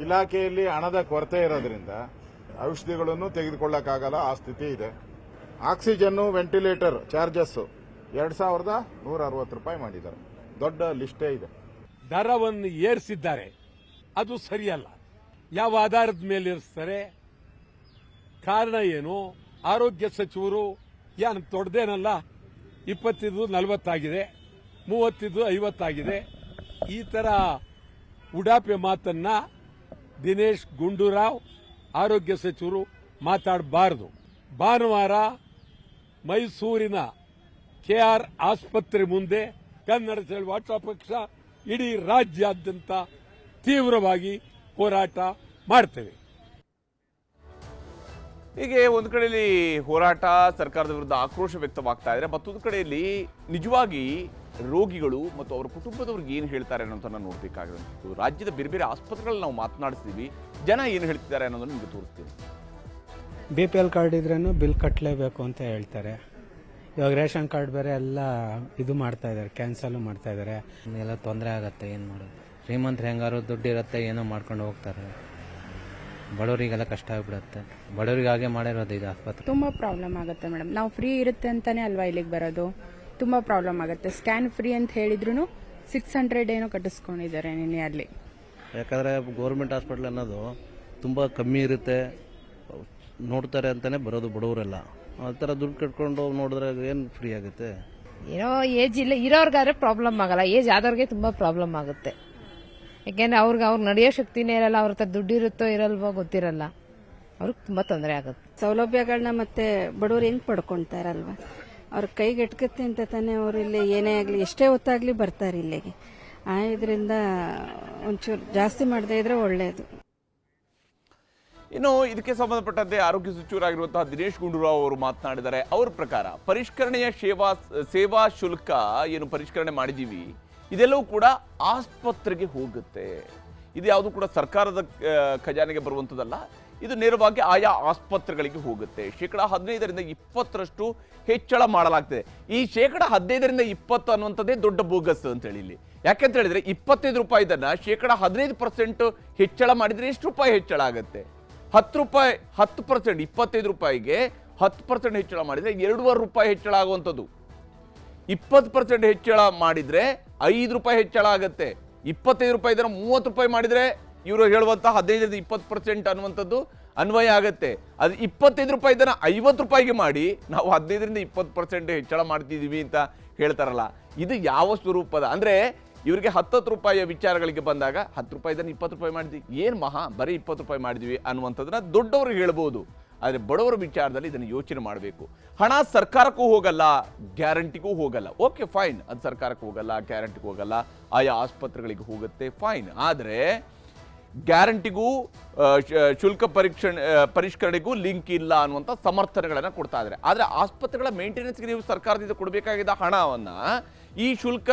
ಇಲಾಖೆಯಲ್ಲಿ ಹಣದ ಕೊರತೆ ಇರೋದ್ರಿಂದ ಔಷಧಿಗಳನ್ನು ತೆಗೆದುಕೊಳ್ಳಕ್ಕಾಗಲ್ಲ, ಆ ಸ್ಥಿತಿ ಇದೆ. ಆಕ್ಸಿಜನ್ ವೆಂಟಿಲೇಟರ್ ಚಾರ್ಜಸ್ ಎರಡ್ ಸಾವಿರದ ನೂರ ಅರವತ್ತು ರೂಪಾಯಿ ಮಾಡಿದ್ದಾರೆ. ದೊಡ್ಡ ಲಿಸ್ಟೇ ಇದೆ. ದರವನ್ನು ಏರಿಸಿದ್ದಾರೆ. ಅದು ಸರಿಯಲ್ಲ. ಯಾವ ಆಧಾರದ ಮೇಲೆ ಏರಿಸ್ತಾರೆ? ಕಾರಣ ಏನು? ಆರೋಗ್ಯ ಸಚಿವರು ಏನು ದೊಡ್ಡದೇನಲ್ಲ ಇಪ್ಪತ್ತಿದ್ದು ನಲವತ್ತಾಗಿದೆ ಮೂವತ್ತಿದ್ದು ಐವತ್ತಾಗಿದೆ. ಈ ತರ ಉಡಾಪೆ ಮಾತನ್ನ ದಿನೇಶ್ ಗುಂಡೂರಾವ್ ಆರೋಗ್ಯ ಸಚಿವರು ಮಾತಾಡಬಾರದು. ಭಾನುವಾರ ಮೈಸೂರಿನ ಕೆಆರ್ ಆಸ್ಪತ್ರೆ ಮುಂದೆ ಕನ್ನಡ ಚಳವಾಟ ಪಕ್ಷ ಇಡೀ ರಾಜ್ಯಾದ್ಯಂತ ತೀವ್ರವಾಗಿ ಹೋರಾಟ ಮಾಡ್ತೇವೆ. ಹೀಗೆ ಒಂದು ಕಡೆಯಲ್ಲಿ ಹೋರಾಟ ಸರ್ಕಾರದ ವಿರುದ್ಧ ಆಕ್ರೋಶ ವ್ಯಕ್ತವಾಗ್ತಾ ಇದೆ, ಮತ್ತೊಂದು ಕಡೆಯಲ್ಲಿ ನಿಜವಾಗಿ ರೋಗಿಗಳು ಮತ್ತು ಅವರ ಕುಟುಂಬದವ್ರಿಗೆ ಏನು ಹೇಳ್ತಾರೆ ಅನ್ನೋದನ್ನು ನೋಡಬೇಕಾಗಿರೋದು ರಾಜ್ಯದ ಬೇರೆ ಬೇರೆ ಆಸ್ಪತ್ರೆಗಳಲ್ಲಿ ನಾವು ಮಾತನಾಡಿಸ್ತೀವಿ. ಜನ ಏನು ಹೇಳ್ತಿದ್ದಾರೆ ಅನ್ನೋದನ್ನು ನಿಮಗೆ ತೋರಿಸ್ತೀವಿ ಬಿ ಪಿ ಎಲ್ ಕಾರ್ಡ್ ಇದ್ರೂ ಬಿಲ್ ಕಟ್ಟಲೇಬೇಕು ಅಂತ ಹೇಳ್ತಾರೆ. ಇವಾಗ ರೇಷನ್ ಕಾರ್ಡ್ ಬೇರೆ ಎಲ್ಲ ಇದು ಮಾಡ್ತಾ ಇದ್ದಾರೆ ಕ್ಯಾನ್ಸಲ್ ಮಾಡ್ತಾ ಇದ್ದಾರೆ. ಎಲ್ಲ ತೊಂದರೆ ಆಗುತ್ತೆ ಏನು ಮಾಡೋದು? ಶ್ರೀಮಂತ ಹೆಂಗಾರು ದುಡ್ಡು ಇರುತ್ತೆ ಏನೋ ಮಾಡ್ಕೊಂಡು ಹೋಗ್ತಾರೆ. ಬಡವರಿಗೆಲ್ಲ ಕಷ್ಟ ಆಗ್ಬಿಡುತ್ತೆ. ಬಡವರಿಗೆ ಹಾಗೆ ಮಾಡಿರೋದು ಇದು ಆಸ್ಪತ್ರೆ. ತುಂಬ ಪ್ರಾಬ್ಲಮ್ ಆಗುತ್ತೆ ಮೇಡಮ್ ನಾವು ಫ್ರೀ ಇರುತ್ತೆ ಅಂತಾನೆ ಅಲ್ವಾ ಇಲ್ಲಿಗೆ ಬರೋದು? ತುಂಬ ಪ್ರಾಬ್ಲಮ್ ಆಗುತ್ತೆ. ಸ್ಕ್ಯಾನ್ ಫ್ರೀ ಅಂತ ಹೇಳಿದ್ರು ಸಿಕ್ಸ್ ಹಂಡ್ರೆಡ್ ಏನೋ ಕಟ್ಟಿಸ್ಕೊಂಡಿದ್ದಾರೆ ನಿನ್ನೆ ಅಲ್ಲಿ. ಯಾಕಂದರೆ ಗೌರ್ಮೆಂಟ್ ಹಾಸ್ಪಿಟ್ಲ್ ಅನ್ನೋದು ತುಂಬ ಕಮ್ಮಿ ಇರುತ್ತೆ. ನೋಡ್ತಾರೆ ಅಂತಲೇ ಬರೋದು ಬಡವರೆಲ್ಲ. ಆ ಥರ ದುಡ್ಡು ಕಟ್ಕೊಂಡು ನೋಡಿದ್ರೆ ಏನು ಫ್ರೀ ಆಗುತ್ತೆ? ಏನೋ ಏಜ್ ಇಲ್ಲ. ಇರೋರ್ಗಾದ್ರೆ ಪ್ರಾಬ್ಲಮ್ ಆಗಲ್ಲ. ಏಜ್ ಆದವ್ರಿಗೆ ತುಂಬಾ ಪ್ರಾಬ್ಲಮ್ ಆಗುತ್ತೆ. ಯಾಕೆಂದ್ರೆ ಅವ್ರಿಗೆ ಅವ್ರು ನಡೆಯೋ ಶಕ್ತಿನೇ ಇರಲ್ಲ. ಅವ್ರ ಹತ್ರ ದುಡ್ಡು ಇರುತ್ತೋ ಇರಲ್ವೋ ಗೊತ್ತಿರಲ್ಲ. ಅವ್ರಿಗೆ ತುಂಬಾ ತೊಂದರೆ ಆಗುತ್ತೆ. ಸೌಲಭ್ಯಗಳನ್ನ ಮತ್ತೆ ಬಡವರು ಹೆಂಗ್ ಪಡ್ಕೊಂತಾರಲ್ವಾ ಅವ್ರ ಕೈಗೆ ಎಟ್ಕತ್ತೆ ಅಂತ ತಾನೇ ಅವ್ರು ಇಲ್ಲಿ ಏನೇ ಆಗಲಿ, ಎಷ್ಟೇ ಹೊತ್ತಾಗಲಿ ಬರ್ತಾರೆ ಇಲ್ಲಿಗೆ. ಇದರಿಂದ ಒಂಚೂರು ಜಾಸ್ತಿ ಮಾಡದೇ ಇದ್ರೆ ಒಳ್ಳೆಯದು ಇನ್ನು ಇದಕ್ಕೆ ಸಂಬಂಧಪಟ್ಟಂತೆ ಆರೋಗ್ಯ ಸಚಿವರಾಗಿರುವಂತಹ ದಿನೇಶ್ ಗುಂಡೂರಾವ್ ಅವರು ಮಾತನಾಡಿದ್ದಾರೆ. ಅವ್ರ ಪ್ರಕಾರ ಪರಿಷ್ಕರಣೆಯ ಸೇವಾ ಸೇವಾ ಶುಲ್ಕ ಏನು ಪರಿಷ್ಕರಣೆ ಮಾಡಿದ್ದೀವಿ, ಇದೆಲ್ಲವೂ ಕೂಡ ಆಸ್ಪತ್ರೆಗೆ ಹೋಗುತ್ತೆ. ಇದು ಯಾವುದು ಕೂಡ ಸರ್ಕಾರದ ಖಜಾನೆಗೆ ಬರುವಂಥದ್ದಲ್ಲ ಇದು ನೇರವಾಗಿ ಆಯಾ ಆಸ್ಪತ್ರೆಗಳಿಗೆ ಹೋಗುತ್ತೆ. ಶೇಕಡ ಹದಿನೈದರಿಂದ ಇಪ್ಪತ್ತರಷ್ಟು ಹೆಚ್ಚಳ ಮಾಡಲಾಗ್ತದೆ. ಈ ಶೇಕಡ ಹದಿನೈದರಿಂದ ಇಪ್ಪತ್ತು ಅನ್ನುವಂಥದ್ದೇ ದೊಡ್ಡ ಬೋಗಸ್ ಅಂತ ಹೇಳಿ ಇಲ್ಲಿ. ಯಾಕೆಂತ ಹೇಳಿದ್ರೆ ಇಪ್ಪತ್ತೈದು ರೂಪಾಯಿದನ್ನ ಶೇಕಡ ಹದಿನೈದು ಪರ್ಸೆಂಟ್ ಹೆಚ್ಚಳ ಮಾಡಿದ್ರೆ ಎಷ್ಟು ರೂಪಾಯಿ ಹೆಚ್ಚಳ ಆಗುತ್ತೆ? ಹತ್ತು ರೂಪಾಯಿ, ಹತ್ತು ಪರ್ಸೆಂಟ್, ಇಪ್ಪತ್ತೈದು ರೂಪಾಯಿಗೆ ಹತ್ತು ಪರ್ಸೆಂಟ್ ಹೆಚ್ಚಳ ಮಾಡಿದ್ರೆ ಎರಡೂವರೆ ರೂಪಾಯಿ ಹೆಚ್ಚಳ ಆಗುವಂಥದ್ದು. ಇಪ್ಪತ್ತು ಪರ್ಸೆಂಟ್ ಹೆಚ್ಚಳ ಮಾಡಿದ್ರೆ ಐದು ರೂಪಾಯಿ ಹೆಚ್ಚಳ ಆಗುತ್ತೆ. ಇಪ್ಪತ್ತೈದು ರೂಪಾಯಿ ಇದನ್ನ ಮೂವತ್ತು ರೂಪಾಯಿ ಮಾಡಿದ್ರೆ ಇವರು ಹೇಳುವಂತಹ ಹದಿನೈದರಿಂದ ಇಪ್ಪತ್ತು ಪರ್ಸೆಂಟ್ ಅನ್ನುವಂಥದ್ದು ಅನ್ವಯ ಆಗುತ್ತೆ. ಅದು ಇಪ್ಪತ್ತೈದು ರೂಪಾಯಿ ಇದನ್ನ ಐವತ್ತು ರೂಪಾಯಿಗೆ ಮಾಡಿ ನಾವು ಹದಿನೈದರಿಂದ ಇಪ್ಪತ್ತು ಪರ್ಸೆಂಟ್ ಹೆಚ್ಚಳ ಮಾಡ್ತಿದ್ದೀವಿ ಅಂತ ಹೇಳ್ತಾರಲ್ಲ. ಇದು ಯಾವ ಸ್ವರೂಪದ? ಅಂದರೆ ಇವರಿಗೆ ಹತ್ತತ್ತು ರೂಪಾಯಿಯ ವಿಚಾರಗಳಿಗೆ ಬಂದಾಗ ಹತ್ತು ರೂಪಾಯಿದನ್ನು ಇಪ್ಪತ್ತು ರೂಪಾಯಿ ಮಾಡಿದ್ವಿ. ಏನು ಮಹಾ, ಬರೀ ಇಪ್ಪತ್ತು ರೂಪಾಯಿ ಮಾಡಿದ್ವಿ ಅನ್ನುವಂಥದ್ದನ್ನು ದೊಡ್ಡವರು ಹೇಳ್ಬೋದು ಆದರೆ ಬಡವರ ವಿಚಾರದಲ್ಲಿ ಇದನ್ನು ಯೋಚನೆ ಮಾಡಬೇಕು. ಹಣ ಸರ್ಕಾರಕ್ಕೂ ಹೋಗಲ್ಲ, ಗ್ಯಾರಂಟಿಗೂ ಹೋಗಲ್ಲ. Okay, fine. ಅದು ಸರ್ಕಾರಕ್ಕೆ ಹೋಗಲ್ಲ, ಗ್ಯಾರಂಟಿಗೂ ಹೋಗಲ್ಲ. ಆಯಾ ಆಸ್ಪತ್ರೆಗಳಿಗೆ ಹೋಗುತ್ತೆ, ಫೈನ್. ಆದರೆ ಗ್ಯಾರಂಟಿಗೂ ಶುಲ್ಕ ಪರೀಕ್ಷಣೆ ಪರಿಷ್ಕರಣೆಗೂ ಲಿಂಕ್ ಇಲ್ಲ ಅನ್ನುವಂಥ ಸಮರ್ಥನೆಗಳನ್ನು ಕೊಡ್ತಾ ಇದ್ದಾರೆ. ಆದರೆ ಆಸ್ಪತ್ರೆಗಳ ಮೇಂಟೆನೆನ್ಸ್ಗೆ ನೀವು ಸರ್ಕಾರದಿಂದ ಕೊಡಬೇಕಾಗಿದ್ದ ಹಣವನ್ನು ಈ ಶುಲ್ಕ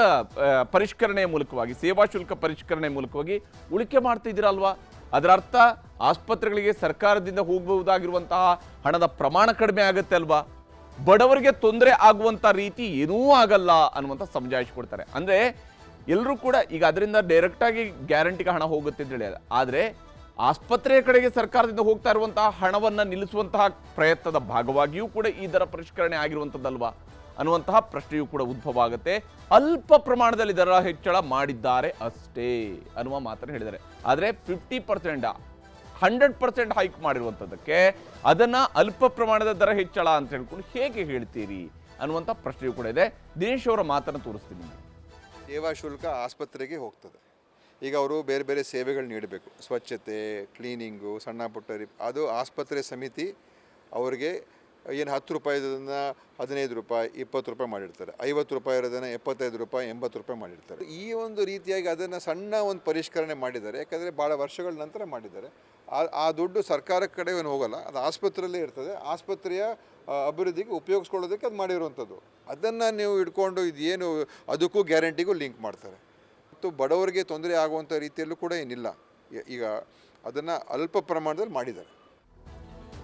ಪರಿಷ್ಕರಣೆಯ ಮೂಲಕವಾಗಿ, ಸೇವಾ ಶುಲ್ಕ ಪರಿಷ್ಕರಣೆ ಮೂಲಕವಾಗಿ ಉಳಿಕೆ ಮಾಡ್ತಿದ್ದೀರಲ್ವಾ ಅದರ ಅರ್ಥ ಆಸ್ಪತ್ರೆಗಳಿಗೆ ಸರ್ಕಾರದಿಂದ ಹೋಗಬಹುದಾಗಿರುವಂತಹ ಹಣದ ಪ್ರಮಾಣ ಕಡಿಮೆ ಆಗುತ್ತೆ ಅಲ್ವಾ? ಬಡವರಿಗೆ ತೊಂದರೆ ಆಗುವಂಥ ರೀತಿ ಏನೂ ಆಗಲ್ಲ ಅನ್ನುವಂಥ ಸಮಜಾಯಿಸಿ ಕೊಡ್ತಾರೆ. ಅಂದ್ರೆ ಎಲ್ಲರೂ ಕೂಡ ಈಗ ಅದರಿಂದ ಡೈರೆಕ್ಟ್ ಆಗಿ ಗ್ಯಾರಂಟಿಗೆ ಹಣ ಹೋಗುತ್ತೆ ಅಂತ ಆದರೆ ಆಸ್ಪತ್ರೆಯ ಕಡೆಗೆ ಸರ್ಕಾರದಿಂದ ಹೋಗ್ತಾ ಇರುವಂತಹ ಹಣವನ್ನ ನಿಲ್ಲಿಸುವಂತಹ ಪ್ರಯತ್ನದ ಭಾಗವಾಗಿಯೂ ಕೂಡ ಈ ದರ ಪರಿಷ್ಕರಣೆ ಆಗಿರುವಂಥದ್ದಲ್ವಾ ಅನ್ನುವಂತಹ ಪ್ರಶ್ನೆಯೂ ಕೂಡ ಉದ್ಭವ ಆಗುತ್ತೆ. ಅಲ್ಪ ಪ್ರಮಾಣದಲ್ಲಿ ದರ ಹೆಚ್ಚಳ ಮಾಡಿದ್ದಾರೆ ಅಷ್ಟೇ ಅನ್ನುವ ಮಾತನ್ನು ಹೇಳಿದ್ದಾರೆ. ಆದರೆ fifty percent hundred percent hike ಮಾಡಿರುವಂಥದ್ದಕ್ಕೆ ಅದನ್ನ ಅಲ್ಪ ಪ್ರಮಾಣದ ದರ ಹೆಚ್ಚಳ ಅಂತ ಹೇಳ್ಕೊಂಡು ಹೇಗೆ ಹೇಳ್ತೀರಿ ಅನ್ನುವಂಥ ಪ್ರಶ್ನೆಯೂ ಕೂಡ ಇದೆ. ದಿನೇಶ್ ಅವರ ಮಾತನ್ನು ತೋರಿಸ್ತೀನಿ. ಸೇವಾ ಶುಲ್ಕ ಆಸ್ಪತ್ರೆಗೆ ಹೋಗ್ತದೆ. ಈಗ ಅವರು ಬೇರೆ ಬೇರೆ ಸೇವೆಗಳು ನೀಡಬೇಕು. ಸ್ವಚ್ಛತೆ, ಕ್ಲೀನಿಂಗು, ಸಣ್ಣ ಪುಟ್ಟ ಅದು ಆಸ್ಪತ್ರೆ ಸಮಿತಿ ಅವರಿಗೆ ಏನು ಹತ್ತು ರೂಪಾಯಿದನ್ನು ಹದಿನೈದು ರೂಪಾಯಿ, ಇಪ್ಪತ್ತು ರೂಪಾಯಿ ಮಾಡಿರ್ತಾರೆ ಐವತ್ತು ರೂಪಾಯಿ ಇರೋದನ್ನು ಎಪ್ಪತ್ತೈದು ರೂಪಾಯಿ, ಎಂಬತ್ತು ರೂಪಾಯಿ ಮಾಡಿರ್ತಾರೆ ಈ ಒಂದು ರೀತಿಯಾಗಿ ಅದನ್ನು ಸಣ್ಣ ಒಂದು ಪರಿಷ್ಕರಣೆ ಮಾಡಿದ್ದಾರೆ. ಯಾಕಂದರೆ ಭಾಳ ವರ್ಷಗಳ ನಂತರ ಮಾಡಿದ್ದಾರೆ. ಆ ಆ ದುಡ್ಡು ಸರ್ಕಾರ ಕಡೆ ಏನು ಹೋಗಲ್ಲ, ಅದು ಆಸ್ಪತ್ರೆಯಲ್ಲೇ ಇರ್ತದೆ. ಆಸ್ಪತ್ರೆಯ ಅಭಿವೃದ್ಧಿಗೆ ಉಪಯೋಗಿಸ್ಕೊಳ್ಳೋದಕ್ಕೆ ಅದು ಮಾಡಿರುವಂಥದ್ದು. ಅದನ್ನು ನೀವು ಇಟ್ಕೊಂಡು ಇದೇನು, ಅದಕ್ಕೂ ಗ್ಯಾರಂಟಿಗೂ ಲಿಂಕ್ ಮಾಡ್ತಾರೆ. ಮತ್ತು ಬಡವರಿಗೆ ತೊಂದರೆ ಆಗುವಂಥ ರೀತಿಯಲ್ಲೂ ಕೂಡ ಏನಿಲ್ಲ. ಈಗ ಅದನ್ನು ಅಲ್ಪ ಪ್ರಮಾಣದಲ್ಲಿ ಮಾಡಿದ್ದಾರೆ.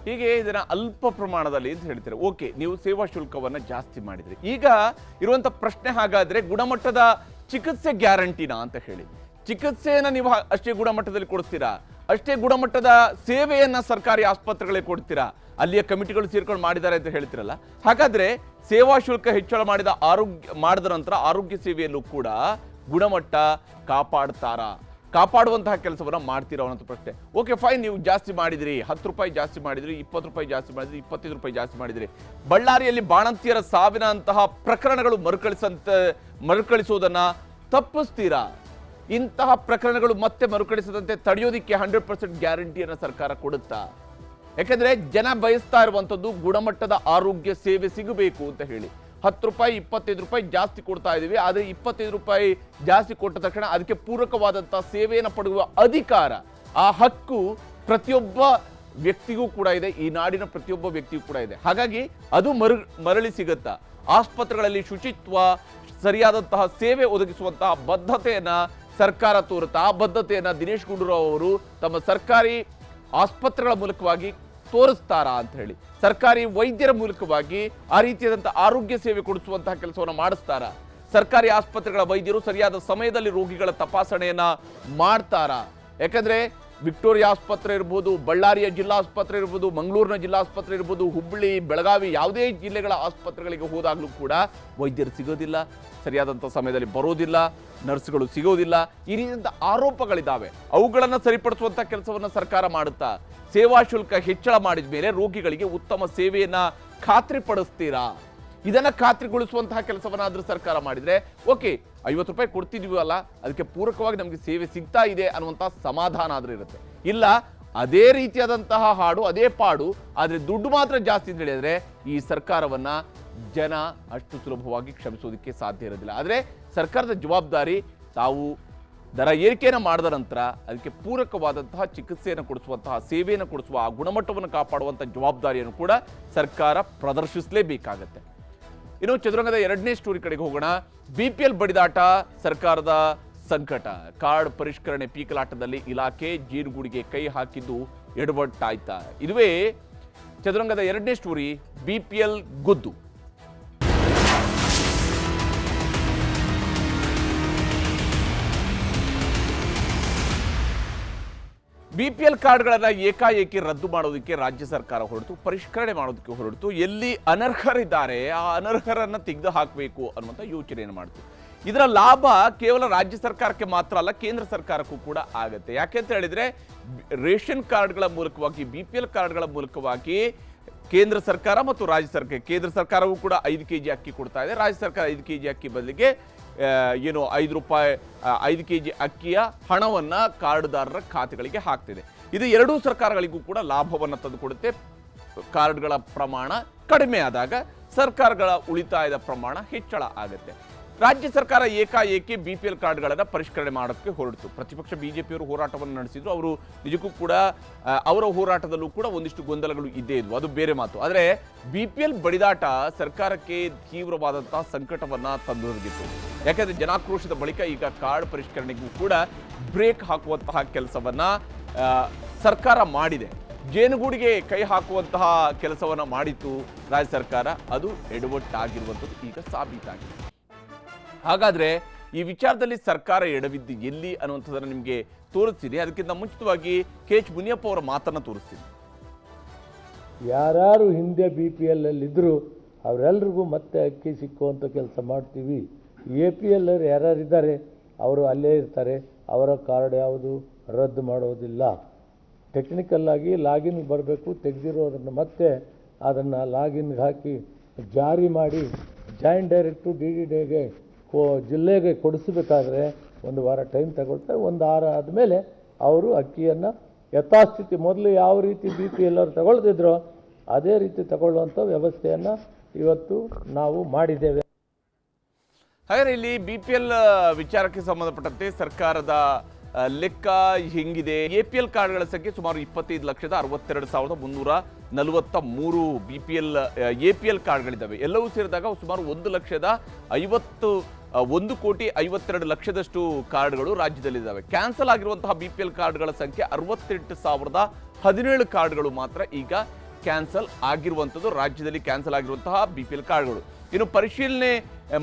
ಹೀಗೆ ಇದನ್ನ ಅಲ್ಪ ಪ್ರಮಾಣದಲ್ಲಿ ಅಂತ ಹೇಳ್ತಾರೆ. ಓಕೆ, ನೀವು ಸೇವಾ ಶುಲ್ಕವನ್ನ ಜಾಸ್ತಿ ಮಾಡಿದ್ರಿ. ಈಗ ಇರುವಂತ ಪ್ರಶ್ನೆ ಹಾಗಾದ್ರೆ ಗುಣಮಟ್ಟದ ಚಿಕಿತ್ಸೆ ಗ್ಯಾರಂಟಿನಾ ಅಂತ ಹೇಳಿ. ಚಿಕಿತ್ಸೆಯನ್ನು ನೀವು ಅಷ್ಟೇ ಗುಣಮಟ್ಟದಲ್ಲಿ ಕೊಡ್ತೀರಾ? ಅಷ್ಟೇ ಗುಣಮಟ್ಟದ ಸೇವೆಯನ್ನು ಸರ್ಕಾರಿ ಆಸ್ಪತ್ರೆಗಳಿಗೆ ಕೊಡ್ತೀರಾ? ಅಲ್ಲಿಯ ಕಮಿಟಿಗಳು ಸೇರ್ಕೊಂಡು ಮಾಡಿದ್ದಾರೆ ಅಂತ ಹೇಳ್ತಿರಲ್ಲ. ಹಾಗಾದರೆ ಸೇವಾ ಶುಲ್ಕ ಹೆಚ್ಚಳ ಮಾಡಿದ ಆರೋಗ್ಯ, ಮಾಡಿದ ನಂತರ ಆರೋಗ್ಯ ಸೇವೆಯಲ್ಲೂ ಕೂಡ ಗುಣಮಟ್ಟ ಕಾಪಾಡ್ತಾರಾ? ಕಾಪಾಡುವಂತಹ ಕೆಲಸವನ್ನು ಮಾಡ್ತೀರಾ ಅನ್ನೋದು ಪ್ರಶ್ನೆ. ಓಕೆ ಫೈನ್ ನೀವು ಜಾಸ್ತಿ ಮಾಡಿದಿರಿ. ಹತ್ತು ರೂಪಾಯಿ ಜಾಸ್ತಿ ಮಾಡಿದ್ರಿ, ಇಪ್ಪತ್ತು ರೂಪಾಯಿ ಜಾಸ್ತಿ ಮಾಡಿದ್ರಿ, ಇಪ್ಪತ್ತೈದು ರೂಪಾಯಿ ಜಾಸ್ತಿ ಮಾಡಿದಿರಿ. ಬಳ್ಳಾರಿಯಲ್ಲಿ ಬಾಣಂತಿಯರ ಸಾವಿನ ಅಂತಹ ಪ್ರಕರಣಗಳು ಮರುಕಳಿಸಂತ, ಮರುಕಳಿಸೋದನ್ನು ತಪ್ಪಿಸ್ತೀರಾ? ಇಂತಹ ಪ್ರಕರಣಗಳು ಮತ್ತೆ ಮರುಕಳಿಸದಂತೆ ತಡೆಯೋದಿಕ್ಕೆ ಹಂಡ್ರೆಡ್ ಪರ್ಸೆಂಟ್ ಗ್ಯಾರಂಟಿಯನ್ನು ಸರ್ಕಾರ ಕೊಡುತ್ತಾ? ಯಾಕೆಂದರೆ ಜನ ಬಯಸ್ತಾ ಇರುವಂತದ್ದು ಗುಣಮಟ್ಟದ ಆರೋಗ್ಯ ಸೇವೆ ಸಿಗಬೇಕು ಅಂತ ಹೇಳಿ. ಹತ್ತು ರೂಪಾಯಿ, ಇಪ್ಪತ್ತೈದು ರೂಪಾಯಿ ಜಾಸ್ತಿ ಕೊಡ್ತಾ ಇದೀವಿ ಆದರೆ ಇಪ್ಪತ್ತೈದು ರೂಪಾಯಿ ಜಾಸ್ತಿ ಕೊಟ್ಟ ತಕ್ಷಣ ಅದಕ್ಕೆ ಪೂರಕವಾದಂಥ ಸೇವೆಯನ್ನು ಪಡೆಯುವ ಅಧಿಕಾರ, ಆ ಹಕ್ಕು ಪ್ರತಿಯೊಬ್ಬ ವ್ಯಕ್ತಿಗೂ ಕೂಡ ಇದೆ, ಈ ನಾಡಿನ ಪ್ರತಿಯೊಬ್ಬ ವ್ಯಕ್ತಿಗೂ ಕೂಡ ಇದೆ. ಹಾಗಾಗಿ ಅದು ಮರು, ಮರಳಿ ಸಿಗುತ್ತಾ? ಆಸ್ಪತ್ರೆಗಳಲ್ಲಿ ಶುಚಿತ್ವ, ಸರಿಯಾದಂತಹ ಸೇವೆ ಒದಗಿಸುವಂತಹ ಬದ್ಧತೆಯನ್ನ ಸರ್ಕಾರ ತೋರುತ್ತಾ ಆ ಬದ್ಧತೆಯನ್ನು ದಿನೇಶ್ ಗುಂಡೂರಾವ್ ಅವರು ತಮ್ಮ ಸರ್ಕಾರಿ ಆಸ್ಪತ್ರೆಗಳ ಮೂಲಕವಾಗಿ ತೋರಿಸ್ತಾರಾ ಅಂತ ಹೇಳಿ, ಸರ್ಕಾರಿ ವೈದ್ಯರ ಮೂಲಕವಾಗಿ ಆ ರೀತಿಯಾದಂಥ ಆರೋಗ್ಯ ಸೇವೆ ಕೊಡಿಸುವಂತಹ ಕೆಲಸವನ್ನು ಮಾಡಿಸ್ತಾರಾ? ಸರ್ಕಾರಿ ಆಸ್ಪತ್ರೆಗಳ ವೈದ್ಯರು ಸರಿಯಾದ ಸಮಯದಲ್ಲಿ ರೋಗಿಗಳ ತಪಾಸಣೆಯನ್ನ ಮಾಡ್ತಾರಾ? ಯಾಕಂದ್ರೆ ವಿಕ್ಟೋರಿಯಾ ಆಸ್ಪತ್ರೆ ಇರ್ಬೋದು, ಬಳ್ಳಾರಿಯ ಜಿಲ್ಲಾ ಆಸ್ಪತ್ರೆ ಇರ್ಬೋದು, ಮಂಗಳೂರಿನ ಜಿಲ್ಲಾ ಆಸ್ಪತ್ರೆ ಇರ್ಬೋದು ಹುಬ್ಬಳ್ಳಿ ಬೆಳಗಾವಿ ಯಾವುದೇ ಜಿಲ್ಲೆಗಳ ಆಸ್ಪತ್ರೆಗಳಿಗೆ ಹೋದಾಗಲೂ ಕೂಡ ವೈದ್ಯರು ಸಿಗೋದಿಲ್ಲ, ಸರಿಯಾದಂಥ ಸಮಯದಲ್ಲಿ ಬರೋದಿಲ್ಲ, ನರ್ಸ್ಗಳು ಸಿಗೋದಿಲ್ಲ. ಈ ರೀತಿಯಂಥ ಆರೋಪಗಳಿದ್ದಾವೆ ಅವುಗಳನ್ನು ಸರಿಪಡಿಸುವಂಥ ಕೆಲಸವನ್ನು ಸರ್ಕಾರ ಮಾಡುತ್ತಾ, ಸೇವಾ ಶುಲ್ಕ ಹೆಚ್ಚಳ ಮಾಡಿದ ಮೇಲೆ ರೋಗಿಗಳಿಗೆ ಉತ್ತಮ ಸೇವೆಯನ್ನು ಖಾತ್ರಿಪಡಿಸ್ತೀರಾ? ಇದನ್ನ ಖಾತ್ರಿಗೊಳಿಸುವಂತಹ ಕೆಲಸವನ್ನಾದರೂ ಸರ್ಕಾರ ಮಾಡಿದ್ರೆ, ಓಕೆ, ಐವತ್ತು ರೂಪಾಯಿ ಕೊಡ್ತಿದ್ದೀವಲ್ಲ ಅದಕ್ಕೆ ಪೂರಕವಾಗಿ ನಮಗೆ ಸೇವೆ ಸಿಗ್ತಾ ಇದೆ ಅನ್ನುವಂಥ ಸಮಾಧಾನ ಆದರೂ ಇರುತ್ತೆ. ಇಲ್ಲ, ಅದೇ ರೀತಿಯಾದಂತಹ ಹಾಡು, ಅದೇ ಪಾಡು, ಆದ್ರೆ ದುಡ್ಡು ಮಾತ್ರ ಜಾಸ್ತಿ ಅಂತ ಹೇಳಿದರೆ ಈ ಸರ್ಕಾರವನ್ನ ಜನ ಅಷ್ಟು ಸುಲಭವಾಗಿ ಕ್ಷಮಿಸೋದಕ್ಕೆ ಸಾಧ್ಯ ಇರೋದಿಲ್ಲ. ಆದ್ರೆ ಸರ್ಕಾರದ ಜವಾಬ್ದಾರಿ ತಾವು ದರ ಏರಿಕೆಯನ್ನು ಮಾಡಿದ ನಂತರ ಅದಕ್ಕೆ ಪೂರಕವಾದಂತಹ ಚಿಕಿತ್ಸೆಯನ್ನು ಕೊಡಿಸುವಂತಹ, ಸೇವೆಯನ್ನು ಕೊಡಿಸುವ ಆ ಗುಣಮಟ್ಟವನ್ನು ಕಾಪಾಡುವಂಥ ಜವಾಬ್ದಾರಿಯನ್ನು ಕೂಡ ಸರ್ಕಾರ ಪ್ರದರ್ಶಿಸಲೇಬೇಕಾಗತ್ತೆ. ಇನ್ನು ಚದುರಂಗದ ಎರಡನೇ ಸ್ಟೋರಿ ಕಡೆಗೆ ಹೋಗೋಣ. ಬಿ ಪಿ ಎಲ್ ಬಡಿದಾಟ, ಸರ್ಕಾರದ ಸಂಕಟ. ಕಾರ್ಡ್ ಪರಿಷ್ಕರಣೆ ಪೀಕಲಾಟದಲ್ಲಿ ಇಲಾಖೆ ಜೀರುಗೂಡಿಗೆ ಕೈ ಹಾಕಿದ್ದು ಎಡವಟ್ಟಾಯ್ತಾ. ಇದುವೇ ಚದುರಂಗದ ಎರಡನೇ ಸ್ಟೋರಿ ಬಿ ಪಿ ಎಲ್ ಗುದ್ದು. ಬಿ ಪಿ ಎಲ್ ಕಾರ್ಡ್ಗಳನ್ನು ಏಕಾಏಕಿ ರದ್ದು ಮಾಡೋದಕ್ಕೆ ರಾಜ್ಯ ಸರ್ಕಾರ ಹೊರಟು ಪರಿಷ್ಕರಣೆ ಮಾಡೋದಕ್ಕೆ ಹೊರಡ್ತು. ಎಲ್ಲಿ ಅನರ್ಹರಿದ್ದಾರೆ, ಆ ಅನರ್ಹರನ್ನ ತೆಗೆದು ಹಾಕಬೇಕು ಅನ್ನುವಂಥ ಯೋಚನೆಯನ್ನು ಮಾಡ್ತು. ಇದರ ಲಾಭ ಕೇವಲ ರಾಜ್ಯ ಸರ್ಕಾರಕ್ಕೆ ಮಾತ್ರ ಅಲ್ಲ, ಕೇಂದ್ರ ಸರ್ಕಾರಕ್ಕೂ ಕೂಡ ಆಗುತ್ತೆ. ಯಾಕೆ ಅಂತ ಹೇಳಿದ್ರೆ, ರೇಷನ್ ಕಾರ್ಡ್ಗಳ ಮೂಲಕವಾಗಿ ಬಿ ಪಿ ಎಲ್ ಕಾರ್ಡ್ಗಳ ಮೂಲಕವಾಗಿ ಕೇಂದ್ರ ಸರ್ಕಾರ ಮತ್ತು ರಾಜ್ಯ ಸರ್ಕಾರ, ಕೇಂದ್ರ ಸರ್ಕಾರವೂ ಕೂಡ ಐದು ಕೆ ಜಿ ಅಕ್ಕಿ ಕೊಡ್ತಾ ಇದೆ. ರಾಜ್ಯ ಸರ್ಕಾರ ಐದು ಕೆ ಜಿ ಅಕ್ಕಿ ಬದಲಿಗೆ ಏನು ಐದು ರೂಪಾಯಿ ಐದು ಕೆ ಜಿ ಅಕ್ಕಿಯ ಹಣವನ್ನು ಕಾರ್ಡ್ದಾರರ ಖಾತೆಗಳಿಗೆ ಹಾಕ್ತಿದೆ. ಇದು ಎರಡೂ ಸರ್ಕಾರಗಳಿಗೂ ಕೂಡ ಲಾಭವನ್ನು ತಂದುಕೊಡುತ್ತೆ. ಕಾರ್ಡ್ಗಳ ಪ್ರಮಾಣ ಕಡಿಮೆ ಆದಾಗ ಸರ್ಕಾರಗಳ ಉಳಿತಾಯದ ಪ್ರಮಾಣ ಹೆಚ್ಚಳ ಆಗುತ್ತೆ. ರಾಜ್ಯ ಸರ್ಕಾರ ಏಕಾಏಕಿ ಬಿ ಪಿ ಎಲ್ ಕಾರ್ಡ್ಗಳನ್ನು ಪರಿಷ್ಕರಣೆ ಮಾಡೋಕ್ಕೆ ಹೊರಟಿತು ಪ್ರತಿಪಕ್ಷ ಬಿಜೆಪಿಯವರು ಹೋರಾಟವನ್ನು ನಡೆಸಿದ್ರು. ಅವರು ನಿಜಕ್ಕೂ ಕೂಡ ಅವರ ಹೋರಾಟದಲ್ಲೂ ಕೂಡ ಒಂದಿಷ್ಟು ಗೊಂದಲಗಳು ಇದ್ದೇ ಇದ್ವು. ಅದು ಬೇರೆ ಮಾತು. ಆದರೆ ಬಿ ಪಿ ಎಲ್ ಬಡಿದಾಟ ಸರ್ಕಾರಕ್ಕೆ ತೀವ್ರವಾದಂತಹ ಸಂಕಟವನ್ನ ತಂದೊದಗಿತ್ತು ಯಾಕಂದ್ರೆ ಜನಾಕ್ರೋಶದ ಬಳಿಕ ಈಗ ಕಾರ್ಡ್ ಪರಿಷ್ಕರಣೆಗೂ ಕೂಡ ಬ್ರೇಕ್ ಹಾಕುವಂತಹ ಕೆಲಸವನ್ನ ಸರ್ಕಾರ ಮಾಡಿದೆ. ಜೇನುಗೂಡಿಗೆ ಕೈ ಹಾಕುವಂತಹ ಕೆಲಸವನ್ನ ಮಾಡಿತ್ತು ರಾಜ್ಯ ಸರ್ಕಾರ. ಅದು ಎಡವಟ್ಟಾಗಿರುವಂಥದ್ದು ಈಗ ಸಾಬೀತಾಗಿದೆ. ಹಾಗಾದ್ರೆ ಈ ವಿಚಾರದಲ್ಲಿ ಸರ್ಕಾರ ಎಡವಿದ್ದು ಎಲ್ಲಿ ಅನ್ನುವಂಥದ್ದನ್ನು ನಿಮಗೆ ತೋರಿಸ್ತೀನಿ. ಅದಕ್ಕಿಂತ ಮುಂಚಿತವಾಗಿ ಕೆ ಎಚ್ ಮುನಿಯಪ್ಪ ಅವರ ಮಾತನ್ನು ತೋರಿಸ್ತೀನಿ. ಯಾರು ಹಿಂದೆ ಬಿ ಪಿ ಎಲ್ ಇದ್ದರು ಅವರೆಲ್ರಿಗೂ ಮತ್ತೆ ಅಕ್ಕಿ ಸಿಕ್ಕುವಂಥ ಕೆಲಸ ಮಾಡ್ತೀವಿ. ಎ ಪಿ ಎಲ್ ಯಾರ್ಯಾರಿದ್ದಾರೆ ಅವರು ಅಲ್ಲೇ ಇರ್ತಾರೆ. ಅವರ ಕಾರ್ಡ್ ಯಾವುದು ರದ್ದು ಮಾಡೋದಿಲ್ಲ. ಟೆಕ್ನಿಕಲ್ ಆಗಿ ಲಾಗಿನ್ ಬರಬೇಕು, ತೆಗೆದಿರೋದನ್ನು ಮತ್ತೆ ಅದನ್ನು ಲಾಗಿನ್ಗೆ ಹಾಕಿ ಜಾರಿ ಮಾಡಿ ಜಾಯಿಂಟ್ ಡೈರೆಕ್ಟು ಡಿ ಡಿ ಡಿಗೆ ಕೋ ಜಿಲ್ಲೆಗೆ ಕೊಡಿಸಬೇಕಾದ್ರೆ ಒಂದು ವಾರ ಟೈಮ್ ತಗೊಳ್ತಾರೆ ಒಂದು ವಾರ ಆದಮೇಲೆ ಅವರು ಅಕ್ಕಿಯನ್ನು ಯಥಾಸ್ಥಿತಿ ಮೊದಲು ಯಾವ ರೀತಿ ಬಿ ಪಿ ಎಲ್ಲರೂ ತಗೊಳ್ತಿದ್ರೋ ಅದೇ ರೀತಿ ತಗೊಳ್ಳುವಂಥ ವ್ಯವಸ್ಥೆಯನ್ನು ಇವತ್ತು ನಾವು ಮಾಡಿದ್ದೇವೆ. ಹಾಗಾದ್ರೆ ಇಲ್ಲಿ ಬಿ ಪಿ ಎಲ್ ವಿಚಾರಕ್ಕೆ ಸಂಬಂಧಪಟ್ಟಂತೆ ಸರ್ಕಾರದ ಲೆಕ್ಕ ಹೆಂಗಿದೆ? ಎ ಪಿ ಎಲ್ ಕಾರ್ಡ್ಗಳ ಸಂಖ್ಯೆ ಸುಮಾರು ಇಪ್ಪತ್ತೈದು ಲಕ್ಷದ ಅರವತ್ತೆರಡು ಸಾವಿರದ ಮುನ್ನೂರ ನಲವತ್ತ ಮೂರು B P L A P L ಕಾರ್ಡ್ಗಳಿದ್ದಾವೆ. ಎಲ್ಲವೂ ಸೇರಿದಾಗ ಸುಮಾರು ಒಂದು ಲಕ್ಷದ ಐವತ್ತು ಒಂದು ಕೋಟಿ ಐವತ್ತೆರಡು ಲಕ್ಷದಷ್ಟು ಕಾರ್ಡ್ಗಳು ರಾಜ್ಯದಲ್ಲಿದ್ದಾವೆ. ಕ್ಯಾನ್ಸಲ್ ಆಗಿರುವಂತಹ ಬಿ ಪಿ ಎಲ್ ಕಾರ್ಡ್ಗಳ ಸಂಖ್ಯೆ ಅರವತ್ತೆಂಟು ಸಾವಿರದ ಹದಿನೇಳು ಕಾರ್ಡ್ಗಳು ಮಾತ್ರ ಈಗ ಕ್ಯಾನ್ಸಲ್ ಆಗಿರುವಂಥದ್ದು, ರಾಜ್ಯದಲ್ಲಿ ಕ್ಯಾನ್ಸಲ್ ಆಗಿರುವಂತಹ ಬಿ ಪಿ ಎಲ್ ಕಾರ್ಡ್ಗಳು. ಇನ್ನು ಪರಿಶೀಲನೆ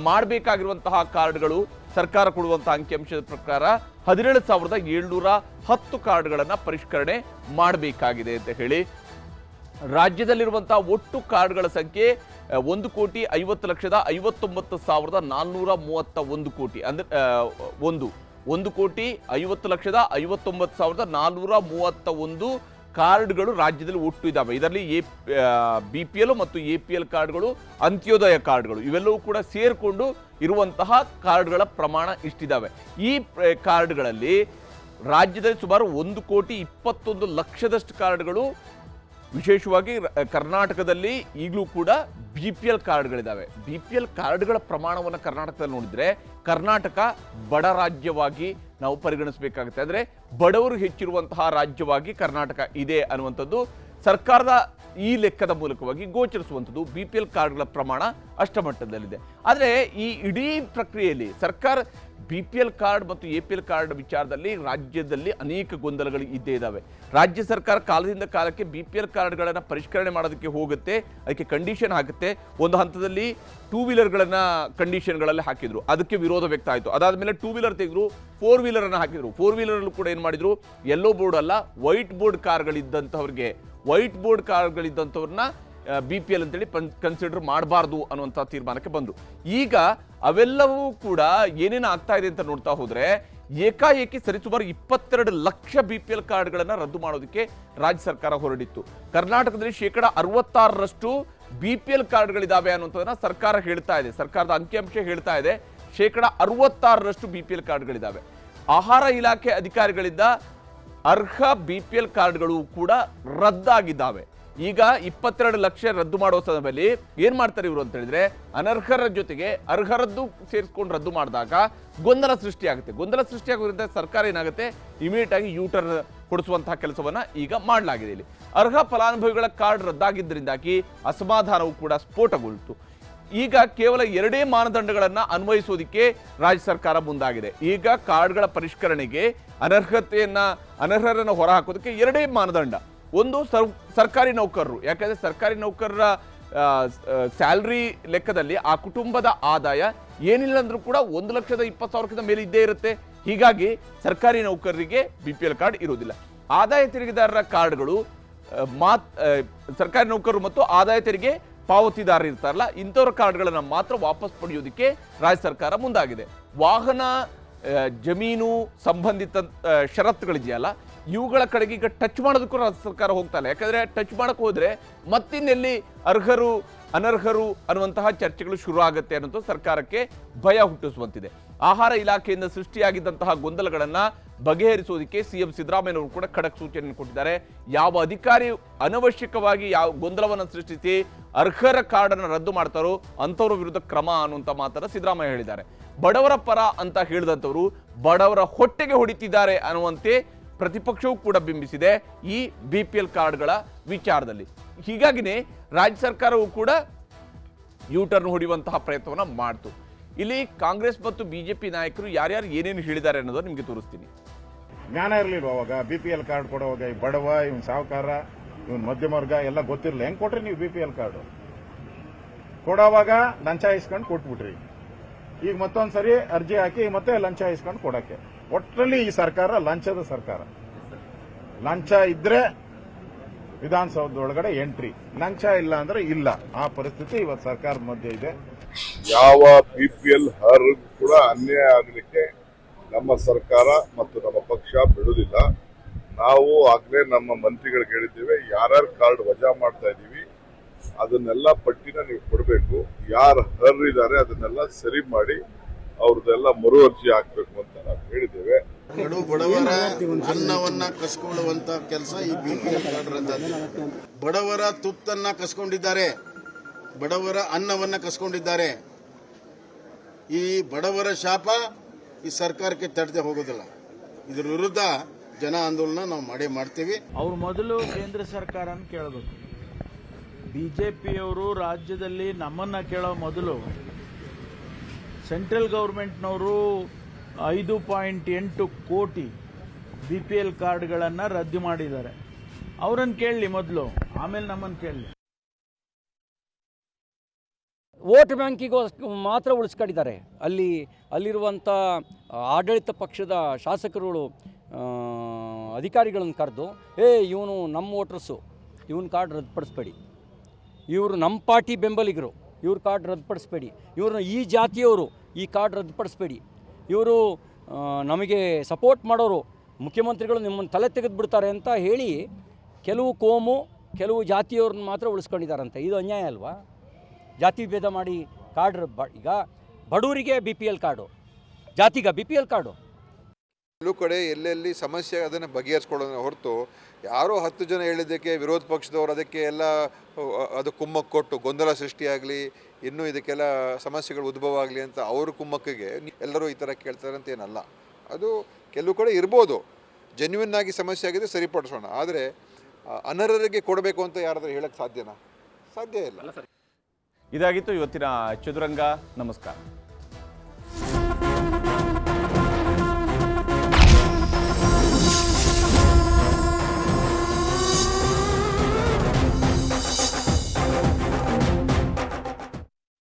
ಮಾಡಬೇಕಾಗಿರುವಂತಹ ಕಾರ್ಡ್ಗಳು ಸರ್ಕಾರ ಕೊಡುವಂತಹ ಅಂಕಿಅಂಶದ ಪ್ರಕಾರ ಹದಿನೇಳು ಸಾವಿರದ ಏಳ್ನೂರ ಹತ್ತು ಕಾರ್ಡ್ಗಳನ್ನು ಪರಿಷ್ಕರಣೆ ಮಾಡಬೇಕಾಗಿದೆ ಅಂತ ಹೇಳಿ ರಾಜ್ಯದಲ್ಲಿರುವಂತಹ ಒಟ್ಟು ಕಾರ್ಡ್ಗಳ ಸಂಖ್ಯೆ ಒಂದು ಕೋಟಿ ಐವತ್ತು ಲಕ್ಷದ ಐವತ್ತೊಂಬತ್ತು ಸಾವಿರದ ನಾನ್ನೂರ ಮೂವತ್ತ ಒಂದು ಕೋಟಿ. ಅಂದ್ರೆ ಒಂದು. ಒಂದು ಕೋಟಿ ಐವತ್ತು ಲಕ್ಷದ ಐವತ್ತೊಂಬತ್ತು ಸಾವಿರದ ನಾನ್ನೂರ ಮೂವತ್ತ ಒಂದು ಕಾರ್ಡ್ಗಳು ರಾಜ್ಯದಲ್ಲಿ ಒಟ್ಟು ಇದ್ದಾವೆ ಇದರಲ್ಲಿ ಎ ಬಿ ಪಿ ಎಲ್ ಮತ್ತು ಎ ಪಿ ಎಲ್ ಕಾರ್ಡ್ಗಳು, ಅಂತ್ಯೋದಯ ಕಾರ್ಡ್ಗಳು, ಇವೆಲ್ಲವೂ ಕೂಡ ಸೇರಿಕೊಂಡು ಇರುವಂತಹ ಕಾರ್ಡ್ಗಳ ಪ್ರಮಾಣ ಇಷ್ಟಿದ್ದಾವೆ ಈ ಕಾರ್ಡ್ಗಳಲ್ಲಿ ರಾಜ್ಯದಲ್ಲಿ ಸುಮಾರು ಒಂದು ಕೋಟಿ ಇಪ್ಪತ್ತೊಂದು ಲಕ್ಷದಷ್ಟು ಕಾರ್ಡ್ಗಳು ವಿಶೇಷವಾಗಿ ಕರ್ನಾಟಕದಲ್ಲಿ ಈಗಲೂ ಕೂಡ ಬಿ ಪಿ ಎಲ್ ಕಾರ್ಡ್ಗಳಿದ್ದಾವೆ ಬಿ ಪಿ ಎಲ್ ಕಾರ್ಡ್ಗಳ ಪ್ರಮಾಣವನ್ನು ಕರ್ನಾಟಕದಲ್ಲಿ ನೋಡಿದ್ರೆ ಕರ್ನಾಟಕ ಬಡ ರಾಜ್ಯವಾಗಿ ನಾವು ಪರಿಗಣಿಸಬೇಕಾಗುತ್ತೆ. ಅಂದರೆ ಬಡವರು ಹೆಚ್ಚಿರುವಂತಹ ರಾಜ್ಯವಾಗಿ ಕರ್ನಾಟಕ ಇದೆ ಅನ್ನುವಂಥದ್ದು ಸರ್ಕಾರದ ಈ ಲೆಕ್ಕದ ಮೂಲಕವಾಗಿ ಗೋಚರಿಸುವಂಥದ್ದು ಬಿ ಪಿ ಎಲ್ ಕಾರ್ಡ್ಗಳ ಪ್ರಮಾಣ ಅಷ್ಟಮಟ್ಟದಲ್ಲಿದೆ. ಆದರೆ ಈ ಇಡೀ ಪ್ರಕ್ರಿಯೆಯಲ್ಲಿ ಸರ್ಕಾರ ಬಿ ಪಿ ಎಲ್ ಕಾರ್ಡ್ ಮತ್ತು ಎ ಪಿ ಎಲ್ ಕಾರ್ಡ್ ವಿಚಾರದಲ್ಲಿ ರಾಜ್ಯದಲ್ಲಿ ಅನೇಕ ಗೊಂದಲಗಳು ಇದ್ದೇ ಇದ್ದಾವೆ ರಾಜ್ಯ ಸರ್ಕಾರ ಕಾಲದಿಂದ ಕಾಲಕ್ಕೆ ಬಿ ಪಿ ಎಲ್ ಕಾರ್ಡ್ಗಳನ್ನು ಪರಿಷ್ಕರಣೆ ಮಾಡೋದಕ್ಕೆ ಹೋಗುತ್ತೆ, ಅದಕ್ಕೆ ಕಂಡೀಷನ್ ಹಾಕುತ್ತೆ. ಒಂದು ಹಂತದಲ್ಲಿ ಟೂ ವೀಲರ್ಗಳನ್ನು ಕಂಡೀಷನ್ಗಳಲ್ಲಿ ಹಾಕಿದ್ರು. ಅದಕ್ಕೆ ವಿರೋಧ ವ್ಯಕ್ತ ಆಯಿತು ಅದಾದ ಮೇಲೆ ಟೂ ವೀಲರ್ ತೆಗೆದ್ರು ಫೋರ್ ವೀಲರನ್ನು ಹಾಕಿದ್ರು. ಫೋರ್ ವೀಲರಲ್ಲೂ ಕೂಡ ಏನು ಮಾಡಿದ್ರು? ಎಲ್ಲೋ ಬೋರ್ಡ್ ಅಲ್ಲ ವೈಟ್ ಬೋರ್ಡ್ ಕಾರ್ಗಳಿದ್ದಂಥವ್ರಿಗೆ ವೈಟ್ ಬೋರ್ಡ್ ಕಾರ್ಗಳಿದ್ದಂಥವ್ರನ್ನ ಬಿ ಪಿ ಎಲ್ ಅಂತೇಳಿ ಕನ್ಸಿಡರ್ ಮಾಡಬಾರ್ದು ಅನ್ನುವಂಥ ತೀರ್ಮಾನಕ್ಕೆ ಬಂದು. ಈಗ ಅವೆಲ್ಲವೂ ಕೂಡ ಏನೇನು ಆಗ್ತಾ ಇದೆ ಅಂತ ನೋಡ್ತಾ ಹೋದರೆ, ಏಕಾಏಕಿ ಸರಿಸುಮಾರು ಇಪ್ಪತ್ತೆರಡು ಲಕ್ಷ ಬಿ ಪಿ ಎಲ್ ಕಾರ್ಡ್ಗಳನ್ನು ರದ್ದು ಮಾಡೋದಕ್ಕೆ ರಾಜ್ಯ ಸರ್ಕಾರ ಹೊರಡಿತ್ತು. ಕರ್ನಾಟಕದಲ್ಲಿ ಶೇಕಡ ಅರವತ್ತಾರರಷ್ಟು ಬಿ ಪಿ ಎಲ್ ಕಾರ್ಡ್ಗಳಿದ್ದಾವೆ ಅನ್ನುವಂಥದ್ದನ್ನ ಸರ್ಕಾರ ಹೇಳ್ತಾ ಇದೆ. ಸರ್ಕಾರದ ಅಂಕಿಅಂಶ ಹೇಳ್ತಾ ಇದೆ. ಶೇಕಡ ಅರವತ್ತಾರರಷ್ಟು ಬಿ ಪಿ ಎಲ್ ಕಾರ್ಡ್ಗಳಿದ್ದಾವೆ ಆಹಾರ ಇಲಾಖೆ ಅಧಿಕಾರಿಗಳಿಂದ ಅರ್ಹ ಬಿ ಪಿ ಎಲ್ ಕಾರ್ಡ್ಗಳು ಕೂಡ ರದ್ದಾಗಿದ್ದಾವೆ. ಈಗ ಇಪ್ಪತ್ತೆರಡು ಲಕ್ಷ ರದ್ದು ಮಾಡೋ ಸಂದರ್ಭದಲ್ಲಿ ಏನು ಮಾಡ್ತಾರೆ ಇವರು ಅಂತ ಹೇಳಿದ್ರೆ ಅನರ್ಹರ ಜೊತೆಗೆ ಅರ್ಹರದ್ದು ಸೇರಿಸ್ಕೊಂಡು ರದ್ದು ಮಾಡಿದಾಗ ಗೊಂದಲ ಸೃಷ್ಟಿಯಾಗುತ್ತೆ. ಗೊಂದಲ ಸೃಷ್ಟಿಯಾಗೋದ್ರಿಂದ ಸರ್ಕಾರ ಏನಾಗುತ್ತೆ? ಇಮಿಡಿಯೇಟ್ ಆಗಿ ಯೂಟರ್ ಕೊಡಿಸುವಂತಹ ಕೆಲಸವನ್ನ ಈಗ ಮಾಡಲಾಗಿದೆ ಇಲ್ಲಿ. ಅರ್ಹ ಫಲಾನುಭವಿಗಳ ಕಾರ್ಡ್ ರದ್ದಾಗಿದ್ದರಿಂದಾಗಿ ಅಸಮಾಧಾನವು ಕೂಡ ಸ್ಫೋಟಗೊಳ್ತು. ಈಗ ಕೇವಲ ಎರಡೇ ಮಾನದಂಡಗಳನ್ನು ಅನ್ವಯಿಸೋದಿಕ್ಕೆ ರಾಜ್ಯ ಸರ್ಕಾರ ಮುಂದಾಗಿದೆ. ಈಗ ಕಾರ್ಡ್ಗಳ ಪರಿಷ್ಕರಣೆಗೆ ಅನರ್ಹತೆಯನ್ನು, ಅನರ್ಹರನ್ನು ಹೊರಹಾಕೋದಕ್ಕೆ ಎರಡೇ ಮಾನದಂಡ. ಒಂದು ಸರ್, ಸರ್ಕಾರಿ ನೌಕರರು, ಯಾಕಂದ್ರೆ ಸರ್ಕಾರಿ ನೌಕರರ ಸ್ಯಾಲ್ರಿ ಲೆಕ್ಕದಲ್ಲಿ ಆ ಕುಟುಂಬದ ಆದಾಯ ಏನಿಲ್ಲ ಅಂದ್ರೂ ಕೂಡ ಒಂದು ಲಕ್ಷದ ಇಪ್ಪತ್ತು ಸಾವಿರಕ್ಕಿಂತ ಮೇಲೆ ಇದ್ದೇ ಇರುತ್ತೆ. ಹೀಗಾಗಿ ಸರ್ಕಾರಿ ನೌಕರರಿಗೆ ಬಿ ಪಿ ಎಲ್ ಕಾರ್ಡ್ ಇರುವುದಿಲ್ಲ. ಆದಾಯ ತೆರಿಗೆದಾರರ ಕಾರ್ಡ್ಗಳು ಮಾತ್ ಸರ್ಕಾರಿ ನೌಕರರು ಮತ್ತು ಆದಾಯ ತೆರಿಗೆ ಪಾವತಿದಾರರು ಇರ್ತಾರಲ್ಲ, ಇಂಥವ್ರ ಕಾರ್ಡ್ಗಳನ್ನು ಮಾತ್ರ ವಾಪಸ್ ಪಡೆಯೋದಕ್ಕೆ ರಾಜ್ಯ ಸರ್ಕಾರ ಮುಂದಾಗಿದೆ. ವಾಹನ ಜಮೀನು ಸಂಬಂಧಿತ ಷರತ್ತುಗಳಿದೆಯಲ್ಲ ಇವುಗಳ ಕಡೆಗೆ ಈಗ ಟಚ್ ಮಾಡೋದಕ್ಕೂ ರಾಜ್ಯ ಸರ್ಕಾರ ಹೋಗ್ತಾ ಇಲ್ಲ. ಯಾಕಂದರೆ ಟಚ್ ಮಾಡೋಕ್ಕೆ ಹೋದರೆ ಮತ್ತಿನ್ನೆಲ್ಲಿ ಅರ್ಹರು, ಅನರ್ಹರು ಅನ್ನುವಂತಹ ಚರ್ಚೆಗಳು ಶುರು ಆಗುತ್ತೆ ಅನ್ನೋದು ಸರ್ಕಾರಕ್ಕೆ ಭಯ ಹುಟ್ಟಿಸುವಂತಿದೆ. ಆಹಾರ ಇಲಾಖೆಯಿಂದ ಸೃಷ್ಟಿಯಾಗಿದ್ದಂತಹ ಗೊಂದಲಗಳನ್ನು ಬಗೆಹರಿಸೋದಕ್ಕೆ ಸಿಎಂ ಸಿದ್ದರಾಮಯ್ಯನವರು ಕೂಡ ಖಡಕ್ ಸೂಚನೆಯನ್ನು ಕೊಟ್ಟಿದ್ದಾರೆ. ಯಾವ ಅಧಿಕಾರಿ ಅನವಶ್ಯಕವಾಗಿ ಯಾವ ಗೊಂದಲವನ್ನು ಸೃಷ್ಟಿಸಿ ಅರ್ಹರ ಕಾರ್ಡನ್ನು ರದ್ದು ಮಾಡ್ತಾರೋ ಅಂಥವ್ರ ವಿರುದ್ಧ ಕ್ರಮ ಅನ್ನುವಂಥ ಮಾತನ್ನು ಸಿದ್ದರಾಮಯ್ಯ ಹೇಳಿದ್ದಾರೆ. ಬಡವರ ಪರ ಅಂತ ಹೇಳಿದಂಥವರು ಬಡವರ ಹೊಟ್ಟೆಗೆ ಹೊಡಿತಿದ್ದಾರೆ ಅನ್ನುವಂತೆ ಪ್ರತಿಪಕ್ಷವೂ ಕೂಡ ಬಿಂಬಿಸಿದೆ ಈ ಬಿ ಪಿ ಎಲ್ ಕಾರ್ಡ್ಗಳ ವಿಚಾರದಲ್ಲಿ. ಹೀಗಾಗಿನೇ ರಾಜ್ಯ ಸರ್ಕಾರವು ಕೂಡ ಯೂ ಟರ್ನ್ ಹೊಡೆಯುವಂತಹ ಪ್ರಯತ್ನವನ್ನು ಮಾಡ್ತು. ಇಲ್ಲಿ ಕಾಂಗ್ರೆಸ್ ಮತ್ತು ಬಿಜೆಪಿ ನಾಯಕರು ಯಾರ್ಯಾರು ಏನೇನು ಹೇಳಿದ್ದಾರೆ ಅನ್ನೋದು ನಿಮಗೆ ತೋರಿಸ್ತೀನಿ. ಜ್ಞಾನ ಇರಲಿಲ್ಲ ಅವಾಗ? ಬಿ ಪಿ ಎಲ್ ಕಾರ್ಡ್ ಕೊಡುವಾಗ ಈ ಬಡವ, ಇವನ್ ಸಾಹುಕಾರ ಇವನ್ ಮಧ್ಯಮ ವರ್ಗ ಎಲ್ಲ ಗೊತ್ತಿರಲಿಲ್ಲ. ಹೆಂಗ್ ಕೊಟ್ರಿ ನೀವು ಬಿ ಪಿ ಎಲ್ ಕಾರ್ಡು ಕೊಡೋವಾಗ ಲಂಚ ಇಸ್ಕೊಂಡು ಕೊಟ್ಬಿಟ್ರಿ. ಈಗ ಮತ್ತೊಂದ್ಸರಿ ಅರ್ಜಿ ಹಾಕಿ ಮತ್ತೆ ಲಂಚ ಇಸ್ಕೊಂಡು ಕೊಡಕ್ಕೆ. ಒಟ್ಟರಲ್ಲಿ ಈ ಸರ್ಕಾರ ಲಂಚದ ಸರ್ಕಾರ. ಲಂಚ ಇದ್ರೆ ವಿಧಾನಸೌಧದೊಳಗಡೆ ಎಂಟ್ರಿ. ಲಂಚ ಇಲ್ಲ ಅಂದ್ರೆ ಇಲ್ಲ. ಆ ಪರಿಸ್ಥಿತಿ ಇವತ್ತು ಸರ್ಕಾರದ ಮಧ್ಯೆ ಇದೆ. ಯಾವ ಬಿಪಿಎಲ್ ಹರ್ ಕೂಡ ಅನ್ಯಾಯ ಆಗಲಿಕ್ಕೆ ನಮ್ಮ ಸರ್ಕಾರ ಮತ್ತು ನಮ್ಮ ಪಕ್ಷ ಬಿಡುವುದಿಲ್ಲ. ನಾವು ಆಗ್ಲೇ ನಮ್ಮ ಮಂತ್ರಿಗಳಿಗೆ ಹೇಳಿದ್ದೇವೆ, ಯಾರ್ಯಾರು ಕಾರ್ಡ್ ವಜಾ ಮಾಡ್ತಾ ಇದೀವಿ ಅದನ್ನೆಲ್ಲ ಪಟ್ಟಿನ ನೀವು ಕೊಡಬೇಕು. ಯಾರು ಇದ್ದಾರೆ ಅದನ್ನೆಲ್ಲ ಸರಿ ಮಾಡಿ ಅವ್ರದ್ದೆಲ್ಲ ಮರು ಅರ್ಜಿ ಹಾಕ್ಬೇಕು ಅಂತ ನಾವು ಹೇಳಿದ್ದೇವೆ. ಕಡು ಬಡವರ ಅನ್ನವನ್ನ ಕಸ್ಕೊಳ್ಳುವಂತ ಕೆಲಸ ಈ ಬಿಪಿಎಲ್ ಕಾರ್ಡ್ ರದ್ದಾಗಿದೆ ಬಡವರ ತುತ್ತನ್ನ ಕಸ್ಕೊಂಡಿದ್ದಾರೆ. ಬಡವರ ಅನ್ನವನ್ನ ಕಸ್ಕೊಂಡಿದ್ದಾರೆ. ಈ ಬಡವರ ಶಾಪ ಈ ಸರ್ಕಾರಕ್ಕೆ ತಡೆದೇ ಹೋಗೋದಿಲ್ಲ. ಇದ್ರ ವಿರುದ್ಧ ಜನ ಆಂದೋಲನ ನಾವು ಮಾಡೇ ಮಾಡ್ತೀವಿ. ಅವ್ರು ಮೊದಲು ಕೇಂದ್ರ ಸರ್ಕಾರ ಕೇಳಬೇಕು. ಬಿಜೆಪಿಯವರು ರಾಜ್ಯದಲ್ಲಿ ನಮ್ಮನ್ನ ಕೇಳೋ ಮೊದಲು ಸೆಂಟ್ರಲ್ ಗೌರ್ಮೆಂಟ್ನವರು ಐದು ಪಾಯಿಂಟ್ ಎಂಟು ಕೋಟಿ ಬಿ ಪಿ ಎಲ್ ಕಾರ್ಡ್ಗಳನ್ನು ರದ್ದು ಮಾಡಿದ್ದಾರೆ. ಅವರನ್ನು ಕೇಳಲಿ ಮೊದಲು, ಆಮೇಲೆ ನಮ್ಮನ್ನು ಕೇಳಲಿ. ವೋಟ್ ಬ್ಯಾಂಕಿಗೋಸ್ಕರ ಮಾತ್ರ ಉಳಿಸ್ಕೊಂಡಿದ್ದಾರೆ. ಅಲ್ಲಿ ಅಲ್ಲಿರುವಂಥ ಆಡಳಿತ ಪಕ್ಷದ ಶಾಸಕರುಗಳು ಅಧಿಕಾರಿಗಳನ್ನು ಕರೆದು, ಏ, ಇವನು ನಮ್ಮ ವೋಟರ್ಸು, ಇವನ ಕಾರ್ಡ್ ರದ್ದುಪಡಿಸ್ಬೇಡಿ. ಇವರು ನಮ್ಮ ಪಾರ್ಟಿ ಬೆಂಬಲಿಗರು. ಇವ್ರ ಕಾರ್ಡ್ ರದ್ದುಪಡಿಸ್ಬೇಡಿ. ಇವ್ರನ್ನ ಈ ಜಾತಿಯವರು ಈ ಕಾರ್ಡ್ ರದ್ದುಪಡಿಸ್ಬೇಡಿ. ಇವರು ನಮಗೆ ಸಪೋರ್ಟ್ ಮಾಡೋರು, ಮುಖ್ಯಮಂತ್ರಿಗಳು ನಿಮ್ಮನ್ನು ತಲೆ ತೆಗೆದುಬಿಡ್ತಾರೆ ಅಂತ ಹೇಳಿ ಕೆಲವು ಕೋಮು, ಕೆಲವು ಜಾತಿಯವ್ರನ್ನ ಮಾತ್ರ ಉಳಿಸ್ಕೊಂಡಿದ್ದಾರಂತೆ. ಇದು ಅನ್ಯಾಯ ಅಲ್ವಾ? ಜಾತಿ ಭೇದ ಮಾಡಿ ಕಾರ್ಡ್ ಬ, ಈಗ ಬಡವರಿಗೆ ಬಿ ಪಿ ಎಲ್ ಕಾರ್ಡು, ಜಾತಿಗ ಬಿ ಪಿ ಎಲ್ ಕಾರ್ಡು. ಕೆಲವು ಕಡೆ ಎಲ್ಲೆಲ್ಲಿ ಸಮಸ್ಯೆ ಅದನ್ನು ಬಗೆಹರಿಸ್ಕೊಳ್ಳೋದನ್ನ ಹೊರತು ಯಾರೋ ಹತ್ತು ಜನ ಹೇಳಿದ್ದಕ್ಕೆ ವಿರೋಧ ಪಕ್ಷದವರು ಅದಕ್ಕೆ ಎಲ್ಲ, ಅದು ಕುಮ್ಮಕ್ಕೆ ಕೊಟ್ಟು ಗೊಂದಲ ಸೃಷ್ಟಿಯಾಗಲಿ, ಇನ್ನೂ ಇದಕ್ಕೆಲ್ಲ ಸಮಸ್ಯೆಗಳು ಉದ್ಭವ ಆಗಲಿ ಅಂತ ಅವರು ಕುಮ್ಮಕ್ಕಿಗೆ ಎಲ್ಲರೂ ಈ ಥರ ಕೇಳ್ತಾರೆ ಅಂತ ಏನಲ್ಲ. ಅದು ಕೆಲವು ಕಡೆ ಇರ್ಬೋದು. ಜೆನ್ಯೂನ್ ಆಗಿ ಸಮಸ್ಯೆ ಆಗಿದೆ ಸರಿಪಡಿಸೋಣ. ಆದರೆ ಅನರ್ಹರಿಗೆ ಕೊಡಬೇಕು ಅಂತ ಯಾರಾದರೂ ಹೇಳಕ್ಕೆ ಸಾಧ್ಯನಾ? ಸಾಧ್ಯ ಇಲ್ಲ. ಇದಾಗಿತ್ತು ಇವತ್ತಿನ ಚದುರಂಗ. ನಮಸ್ಕಾರ.